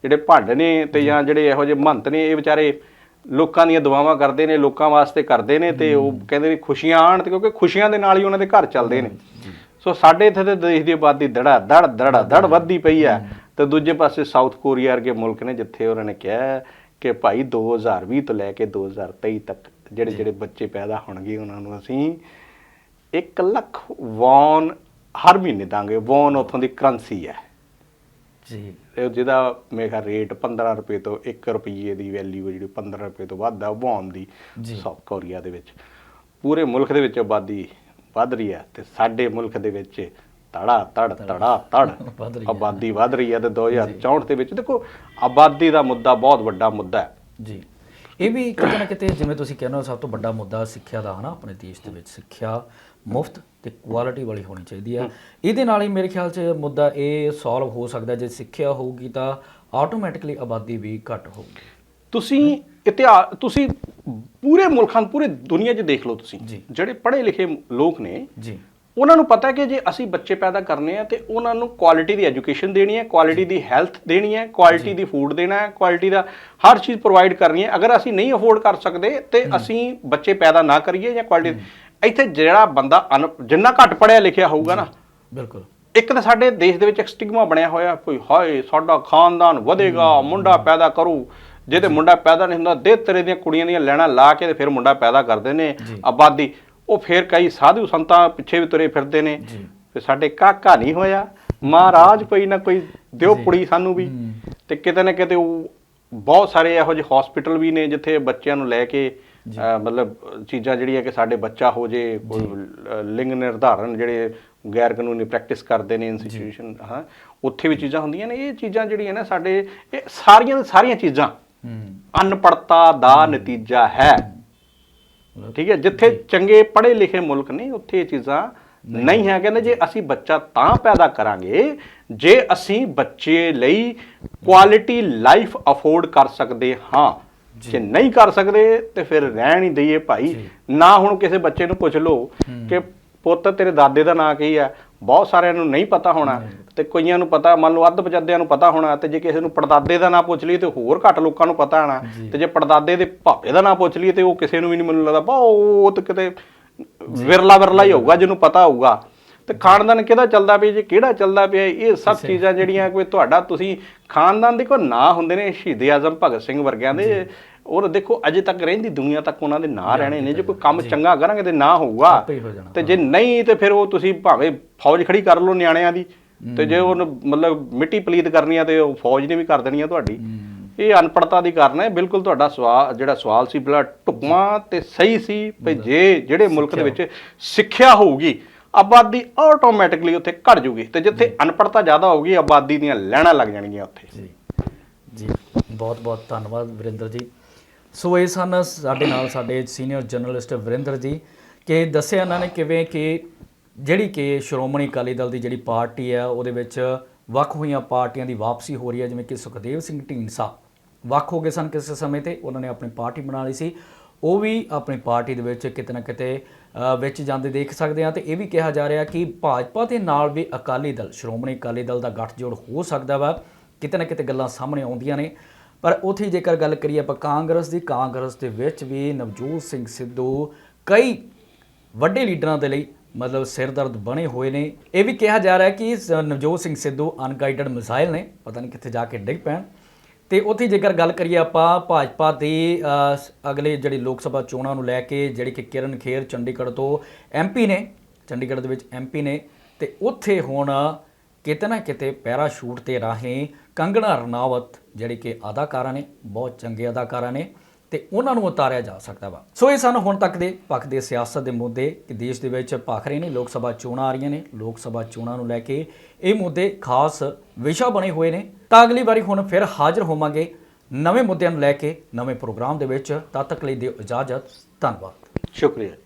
ਜਿਹੜੇ ਭੰਡ ਨੇ ਤੇ ਜਾਂ। ਜਿਹੜੇ ਇਹੋ ਜਿਹੇ ਮਹੰਤ ਨੇ ਇਹ ਵਿਚਾਰੇ ਲੋਕਾਂ ਦੀਆਂ ਦੁਆਵਾਂ ਕਰਦੇ ਨੇ ਲੋਕਾਂ ਵਾਸਤੇ ਕਰਦੇ ਨੇ ਤੇ ਉਹ ਕਹਿੰਦੇ ਨੇ ਖੁਸ਼ੀਆਂ ਆਣ ਤੇ ਕਿਉਂਕਿ ਖੁਸ਼ੀਆਂ ਦੇ ਨਾਲ ਹੀ ਉਹਨਾਂ ਦੇ ਘਰ ਚੱਲਦੇ ਨੇ। ਸੋ ਸਾਡੇ ਇੱਥੇ ਤੇ ਦੇਸ਼ ਦੀ ਆਬਾਦੀ ਧੜਾ ਧੜ ਧੜਾ ਧੜ ਵੱਧਦੀ ਪਈ ਹੈ। ਤੇ ਦੂਜੇ ਪਾਸੇ ਸਾਊਥ ਕੋਰੀਆ ਵਰਗੇ ਮੁਲਕ ਨੇ ਜਿੱਥੇ ਉਹਨਾਂ ਨੇ ਕਿਹਾ ਕਿ ਭਾਈ 2020 ਤੋਂ ਲੈ ਕੇ 2023 ਤੱਕ ਜਿਹੜੇ ਜਿਹੜੇ ਬੱਚੇ ਪੈਦਾ ਹੋਣਗੇ ਉਹਨਾਂ ਨੂੰ ਅਸੀਂ 1 ਲੱਖ ਵੌਨ ਹਰ ਮਹੀਨੇ ਦਾਂਗੇ। ਵੌਨ ਉਥੋਂ ਦੀ ਕਰੰਸੀ ਹੈ। ਜੀ। ਜਿਹਦਾ ਮੇਰਾ ਰੇਟ 15 ਰੁਪਏ ਤੋਂ 1 ਰੁਪਏ ਦੀ ਵੈਲਿਊ ਜਿਹੜੀ 15 ਰੁਪਏ ਤੋਂ ਵੱਧ ਆ ਵੌਨ ਦੀ। ਸਾਊਥ ਕੋਰੀਆ ਦੇ ਵਿੱਚ। ਪੂਰੇ ਮੁਲਕ ਦੇ ਵਿੱਚ ਆਬਾਦੀ ਵੱਧ ਰਹੀ ਹੈ ਤੇ ਸਾਡੇ ਮੁਲਕ ਦੇ ਵਿੱਚ ਤੜਾ ਤੜ ਤੜਾ ਤੜ। ਆਬਾਦੀ ਵੱਧ ਰਹੀ ਹੈ ਤੇ 2064 ਦੇ ਵਿੱਚ ਦੇਖੋ ਆਬਾਦੀ ਦਾ ਮੁੱਦਾ ਬਹੁਤ ਵੱਡਾ ਮੁੱਦਾ ਹੈ। ਜੀ। ਇਹ ਵੀ ਕਿਤੇ ਨਾ ਕਿਤੇ ਜਿਵੇਂ ਤੁਸੀਂ ਕਹਿੰਦੇ ਹੋ ਸਭ ਤੋਂ ਵੱਡਾ ਮੁੱਦਾ ਸਿੱਖਿਆ ਦਾ ਹਨਾ ਆਪਣੇ ਦੇਸ਼ ਦੇ ਵਿੱਚ ਸਿੱਖਿਆ ਮੁਫਤ ਤੇ ਕੁਆਲਿਟੀ ਵਾਲੀ ਹੋਣੀ ਚਾਹੀਦੀ ਹੈ। ਇਹਦੇ ਨਾਲ ਹੀ ਮੇਰੇ ਖਿਆਲ 'ਚ ਮੁੱਦਾ ਇਹ ਸੋਲਵ ਹੋ ਸਕਦਾ ਜੇ ਸਿੱਖਿਆ ਹੋਊਗੀ ਤਾਂ ਆਟੋਮੈਟਿਕਲੀ ਆਬਾਦੀ ਵੀ ਘੱਟ ਹੋਊਗੀ। ਤੁਸੀਂ ਇਤਿਹਾਸ ਤੁਸੀਂ ਪੂਰੇ ਮੁਲਕਾਂ ਪੂਰੇ ਦੁਨੀਆ 'ਚ ਦੇਖ ਲਓ ਤੁਸੀਂ। ਜਿਹੜੇ ਪੜ੍ਹੇ ਲਿਖੇ ਲੋਕ ਨੇ ਜੀ। ਉਹਨਾਂ ਨੂੰ ਪਤਾ ਹੈ ਕਿ ਜੇ ਅਸੀਂ ਬੱਚੇ ਪੈਦਾ ਕਰਨੇ ਆ ਤੇ ਉਹਨਾਂ ਨੂੰ ਕੁਆਲਿਟੀ ਦੀ ਐਜੂਕੇਸ਼ਨ ਦੇਣੀ ਹੈ ਕੁਆਲਿਟੀ ਦੀ ਹੈਲਥ ਦੇਣੀ ਹੈ ਕੁਆਲਿਟੀ ਦੀ ਫੂਡ ਦੇਣਾ ਹੈ ਕੁਆਲਿਟੀ ਦਾ ਹਰ ਚੀਜ਼ ਪ੍ਰੋਵਾਈਡ ਕਰਨੀ ਹੈ। ਅਗਰ ਅਸੀਂ ਨਹੀਂ ਅਫੋਰਡ ਕਰ ਸਕਦੇ ਤੇ ਅਸੀਂ ਬੱਚੇ ਪੈਦਾ ਨਾ ਕਰੀਏ ਜਾਂ ਕੁਆਲਿਟੀ ਇੱਥੇ ਜਿਹੜਾ ਬੰਦਾ ਜਿੰਨਾ ਘੱਟ ਪੜਿਆ ਲਿਖਿਆ ਹੋਊਗਾ ਨਾ ਬਿਲਕੁਲ। ਇੱਕ ਤਾਂ ਸਾਡੇ ਦੇਸ਼ ਦੇ ਵਿੱਚ ਇੱਕ ਸਟਿਗਮਾ ਬਣਿਆ ਹੋਇਆ ਕੋਈ ਹਾਏ ਸਾਡਾ ਖਾਨਦਾਨ ਵਧੇਗਾ ਮੁੰਡਾ ਪੈਦਾ ਕਰੂ ਜੇ ਤੇ ਮੁੰਡਾ ਪੈਦਾ ਨਹੀਂ ਹੁੰਦਾ ਦੇ ਤੇਰੇ ਦੀਆਂ ਕੁੜੀਆਂ ਦੀਆਂ ਲੈਣਾ ਲਾ ਕੇ ਤੇ ਫਿਰ ਮੁੰਡਾ ਪੈਦਾ ਕਰਦੇ ਨੇ ਆਬਾਦੀ। ਉਹ ਫਿਰ ਕਈ ਸਾਧੂ ਸੰਤਾਂ ਪਿੱਛੇ ਵੀ ਤੁਰੇ ਫਿਰਦੇ ਨੇ। ਤੇ ਸਾਡੇ ਕਾਕਾ ਨਹੀਂ ਹੋਇਆ। ਮਹਾਰਾਜ ਕੋਈ ਨਾ ਕੋਈ ਦਿਓ ਕੁੜੀ ਸਾਨੂੰ ਵੀ। ਤੇ ਕਿਤੇ ਨਾ ਕਿਤੇ ਉਹ ਬਹੁਤ ਸਾਰੇ ਇਹੋ ਜਿਹੇ ਹਸਪੀਟਲ ਵੀ ਨੇ ਜਿੱਥੇ ਬੱਚਿਆਂ ਨੂੰ ਲੈ ਕੇ ਮਤਲਬ ਚੀਜ਼ਾਂ ਜਿਹੜੀਆਂ ਕਿ ਸਾਡੇ ਬੱਚਾ ਹੋ ਜੇ ਲਿੰਗ ਨਿਰਧਾਰਨ ਜਿਹੜੇ ਗੈਰ ਕਾਨੂੰਨੀ ਪ੍ਰੈਕਟਿਸ ਕਰਦੇ ਨੇ ਇੰਸਟੀਟਿਊਸ਼ਨ ਹਾਂ। ਉੱਥੇ ਵੀ ਚੀਜ਼ਾਂ ਹੁੰਦੀਆਂ ਨੇ। ਇਹ ਚੀਜ਼ਾਂ ਜਿਹੜੀਆਂ ਨੇ ਸਾਡੇ ਇਹ ਸਾਰੀਆਂ ਸਾਰੀਆਂ ਚੀਜ਼ਾਂ ਅਨਪੜਤਾ ਦਾ ਨਤੀਜਾ ਹੈ। ਠੀਕ ਹੈ ਜਿੱਥੇ ਚੰਗੇ ਪੜ੍ਹੇ ਲਿਖੇ ਮੁਲਕ ਨੇ ਉੱਥੇ ਇਹ ਚੀਜ਼ਾਂ ਨਹੀਂ ਹੈ। ਕਹਿੰਦੇ ਜੇ ਅਸੀਂ ਬੱਚਾ ਤਾਂ ਪੈਦਾ ਕਰਾਂਗੇ ਜੇ ਅਸੀਂ ਬੱਚੇ ਲਈ ਕੁਆਲਿਟੀ ਲਾਈਫ ਅਫੋਰਡ ਕਰ ਸਕਦੇ ਹਾਂ। ਜੇ। ਨਹੀਂ ਕਰ ਸਕਦੇ ਤੇ ਫਿਰ ਰਹਿਣ ਹੀ ਦਈਏ ਭਾਈ। ਨਾ ਹੁਣ ਕਿਸੇ ਬੱਚੇ ਨੂੰ ਪੁੱਛ ਲਓ ਕਿ ਪੁੱਤ ਤੇਰੇ ਦਾਦੇ ਦਾ ਨਾਂ ਕੀ ਹੈ? ਬਹੁਤ ਸਾਰਿਆਂ ਨੂੰ ਨਹੀਂ ਪਤਾ ਹੋਣਾ। ਤੇ ਕਈਆਂ ਨੂੰ ਪਤਾ ਮੰਨ ਲਓ ਅੱਧ ਪਜੱਦਿਆਂ ਨੂੰ ਪਤਾ ਹੋਣਾ ਤੇ ਜੇ ਕਿਸੇ ਨੂੰ ਪੜਦਾਦੇ ਦਾ ਨਾਂ ਪੁੱਛ ਲਈਏ ਤੇ ਹੋਰ ਘੱਟ ਲੋਕਾਂ ਨੂੰ ਪਤਾ ਹੋਣਾ ਤੇ ਜੇ ਪੜਦਾਦੇ ਦੇ ਭਾਪੇ ਦਾ ਨਾਂ ਪੁੱਛ ਲਈਏ ਤੇ ਉਹ ਕਿਸੇ ਨੂੰ ਵੀ ਨਹੀਂ ਮੈਨੂੰ ਲੱਗਦਾ ਬਹੁਤ ਕਿਤੇ ਵਿਰਲਾ ਵਿਰਲਾ ਹੀ ਹੋਊਗਾ ਜਿਹਨੂੰ ਪਤਾ ਹੋਊਗਾ। ਤੇ ਖਾਨਦਾਨ ਕਿਹਦਾ ਚੱਲਦਾ ਪਿਆ ਜੀ ਕਿਹੜਾ ਚੱਲਦਾ ਪਿਆ ਇਹ ਸਭ ਚੀਜ਼ਾਂ ਜਿਹੜੀਆਂ ਕੋਈ ਤੁਹਾਡਾ ਤੁਸੀਂ ਖਾਨਦਾਨ ਦੇ ਕੋ ਨਾਂ ਹੁੰਦੇ ਨੇ ਸ਼ਹੀਦ ਆਜ਼ਮ ਭਗਤ ਸਿੰਘ ਵਰਗਿਆਂ ਦੇ। ਔਰ ਦੇਖੋ ਅਜੇ ਤੱਕ ਰਹਿੰਦੀ ਦੁਨੀਆ ਤੱਕ ਉਹਨਾਂ ਦੇ ਨਾਂ ਰਹਿਣੇ ਨੇ। ਜੇ ਕੋਈ ਕੰਮ ਚੰਗਾ ਕਰਾਂਗੇ ਤੇ ਨਾਂ ਹੋਊਗਾ। ਤੇ ਜੇ ਨਹੀਂ ਤੇ ਫਿਰ ਉਹ ਤੁਸੀਂ ਭਾਵੇਂ ਫੌਜ ਖੜੀ ਕਰ ਲਓ ਨਿਆਣਿਆਂ ਦੀ। ਤੇ ਜੇ ਉਹ ਮਤਲਬ ਮਿੱਟੀ ਪਲੀਤ ਕਰਨੀ ਆ ਤੇ ਉਹ ਫੌਜ ਨੇ ਵੀ ਕਰ ਦੇਣੀ ਆ ਤੁਹਾਡੀ। ਇਹ ਅਨਪੜਤਾ ਦੀ ਕਾਰਨ ਹੈ। ਬਿਲਕੁਲ ਤੁਹਾਡਾ ਸਵਾਲ ਜਿਹੜਾ ਸਵਾਲ ਸੀ ਬੜਾ ਢੁਕਵਾਂ ਤੇ ਸਹੀ ਸੀ ਭਈ ਜੇ ਜਿਹੜੇ ਮੁਲਕ ਦੇ ਵਿੱਚ ਸਿੱਖਿਆ ਹੋਊਗੀ ਆਬਾਦੀ ਆਟੋਮੈਟਿਕਲੀ ਉੱਥੇ ਘਟ ਜੂਗੀ ਤੇ ਜਿੱਥੇ ਅਨਪੜਤਾ ਜ਼ਿਆਦਾ ਹੋਊਗੀ ਆਬਾਦੀ ਦੀਆਂ ਲੈਣਾ ਲੱਗ ਜਾਣਗੀਆਂ ਉੱਥੇ। ਜੀ। ਜੀ ਬਹੁਤ ਬਹੁਤ ਧੰਨਵਾਦ ਵਰਿੰਦਰ ਜੀ। ਸੋ ਇਹ ਸਨ ਸਾਡੇ ਨਾਲ ਸਾਡੇ ਸੀਨੀਅਰ ਜਰਨਲਿਸਟ ਵਰਿੰਦਰ ਜੀ ਕਿ ਦੱਸਿਆ ਇਹਨਾਂ ਨੇ ਕਿਵੇਂ ਕਿ ਜਿਹੜੀ ਕਿ ਸ਼੍ਰੋਮਣੀ ਅਕਾਲੀ ਦਲ ਦੀ ਜਿਹੜੀ ਪਾਰਟੀ ਹੈ, ਉਹਦੇ ਵਿੱਚ ਵੱਖ ਹੋਈਆਂ ਪਾਰਟੀਆਂ ਦੀ ਵਾਪਸੀ ਹੋ ਰਹੀ ਹੈ, ਜਿਵੇਂ ਕਿ ਸੁਖਦੇਵ ਸਿੰਘ ਢੀਂਡਸਾ। ਵੱਖ ਹੋ ਗਏ ਸਨ ਕਿਸੇ ਸਮੇਂ ਤੇ, ਉਹਨਾਂ ਨੇ ਆਪਣੀ ਪਾਰਟੀ ਬਣਾ ਲਈ ਸੀ। ਉਹ ਵੀ ਆਪਣੀ ਪਾਰਟੀ ਦੇ ਵਿੱਚ ਕਿਤੇ ਨਾ ਕਿਤੇ ਵਿੱਚ ਜਾਂਦੇ ਦੇਖ ਸਕਦੇ ਆ ਤੇ ਇਹ ਵੀ ਕਿਹਾ ਜਾ ਰਿਹਾ ਕਿ ਭਾਜਪਾ ਦੇ ਨਾਲ ਵੀ ਅਕਾਲੀ ਦਲ, ਸ਼੍ਰੋਮਣੀ ਅਕਾਲੀ ਦਲ ਦਾ ਗੱਠਜੋੜ ਹੋ ਸਕਦਾ ਵਾ। ਕਿਤੇ ਨਾ ਕਿਤੇ ਗੱਲਾਂ ਸਾਹਮਣੇ ਆਉਂਦੀਆਂ ਨੇ। ਪਰ ਉੱਥੇ ਜੇਕਰ ਗੱਲ ਕਰੀਏ ਆਪਾਂ ਕਾਂਗਰਸ ਦੀ, ਕਾਂਗਰਸ ਦੇ ਵਿੱਚ ਵੀ ਨਵਜੋਤ ਸਿੰਘ ਸਿੱਧੂ ਕਈ ਵੱਡੇ ਲੀਡਰਾਂ ਦੇ ਲਈ ਮਤਲਬ ਸਿਰ ਦਰਦ ਬਣੇ ਹੋਏ ਨੇ। ਇਹ ਵੀ ਕਿਹਾ ਜਾ ਰਿਹਾ ਹੈ ਕਿ ਸ- ਨਵਜੋਤ ਸਿੰਘ ਸਿੱਧੂ ਅਨਗਾਈਡਡ ਮਿਸਾਈਲ ਨੇ ਪਤਾ ਨਹੀਂ ਕਿੱਥੇ ਜਾ ਕੇ ਡਿੱਗ ਪੈਣ। ਤੇ ਉੱਥੇ ਜੇਕਰ ਗੱਲ ਕਰੀਏ ਆਪਾਂ ਭਾਜਪਾ ਦੀ ਅ, ਸ- ਅਗਲੇ ਜਿਹੜੀ ਲੋਕ ਸਭਾ ਚੋਣਾਂ ਨੂੰ ਲੈ ਕੇ ਜਿਹੜੀ ਕਿ ਕਿਰਨ ਖੇਰ ਚੰਡੀਗੜ੍ਹ ਤੋਂ ਐਮਪੀ ਨੇ ਚੰਡੀਗੜ੍ਹ ਦੇ ਵਿੱਚ ਐਮਪੀ ਨੇ ਤੇ ਉੱਥੇ ਹੁਣ ਕਿਤੇ ਨਾ ਕਿਤੇ ਪੈਰਾਸ਼ੂਟ ਤੇ ਰਾਹੀਂ ਕੰਗਣਾ ਰਣਾਵਤ ਜਿਹੜੇ ਕਿ ਅਦਾਕਾਰਾ ਨੇ ਬਹੁਤ ਚੰਗੇ ਅਦਾਕਾਰਾ ਨੇ ਤੇ ਉਹਨਾਂ ਨੂੰ ਉਤਾਰਿਆ ਜਾ ਸਕਦਾ ਵਾ। ਸੋ ਇਹ ਸਨ ਹੁਣ ਤੱਕ ਦੇ ਪੱਖ ਦੇ ਸਿਆਸਤ ਦੇ ਮੁੱਦੇ। ਕਿ ਦੇਸ਼ ਦੇ ਵਿੱਚ ਭਖ ਰਹੇ ਨੇ, ਲੋਕ ਸਭਾ ਚੋਣਾਂ ਆ ਰਹੀਆਂ ਨੇ। ਲੋਕ ਸਭਾ ਚੋਣਾਂ ਨੂੰ ਲੈ ਕੇ ਇਹ ਮੁੱਦੇ ਖਾਸ ਵਿਸ਼ਾ ਬਣੇ ਹੋਏ ਨੇ। ਤਾਂ ਅਗਲੀ ਵਾਰੀ ਹੁਣ ਫਿਰ ਹਾਜ਼ਰ ਹੋਵਾਂਗੇ ਨਵੇਂ ਮੁੱਦਿਆਂ ਨੂੰ ਲੈ ਕੇ, ਨਵੇਂ ਪ੍ਰੋਗਰਾਮ ਦੇ ਵਿੱਚ। ਤਦ ਤੱਕ ਲਈ ਦਿਓ ਇਜਾਜ਼ਤ। ਧੰਨਵਾਦ। ਸ਼ੁਕਰੀਆ ਜੀ।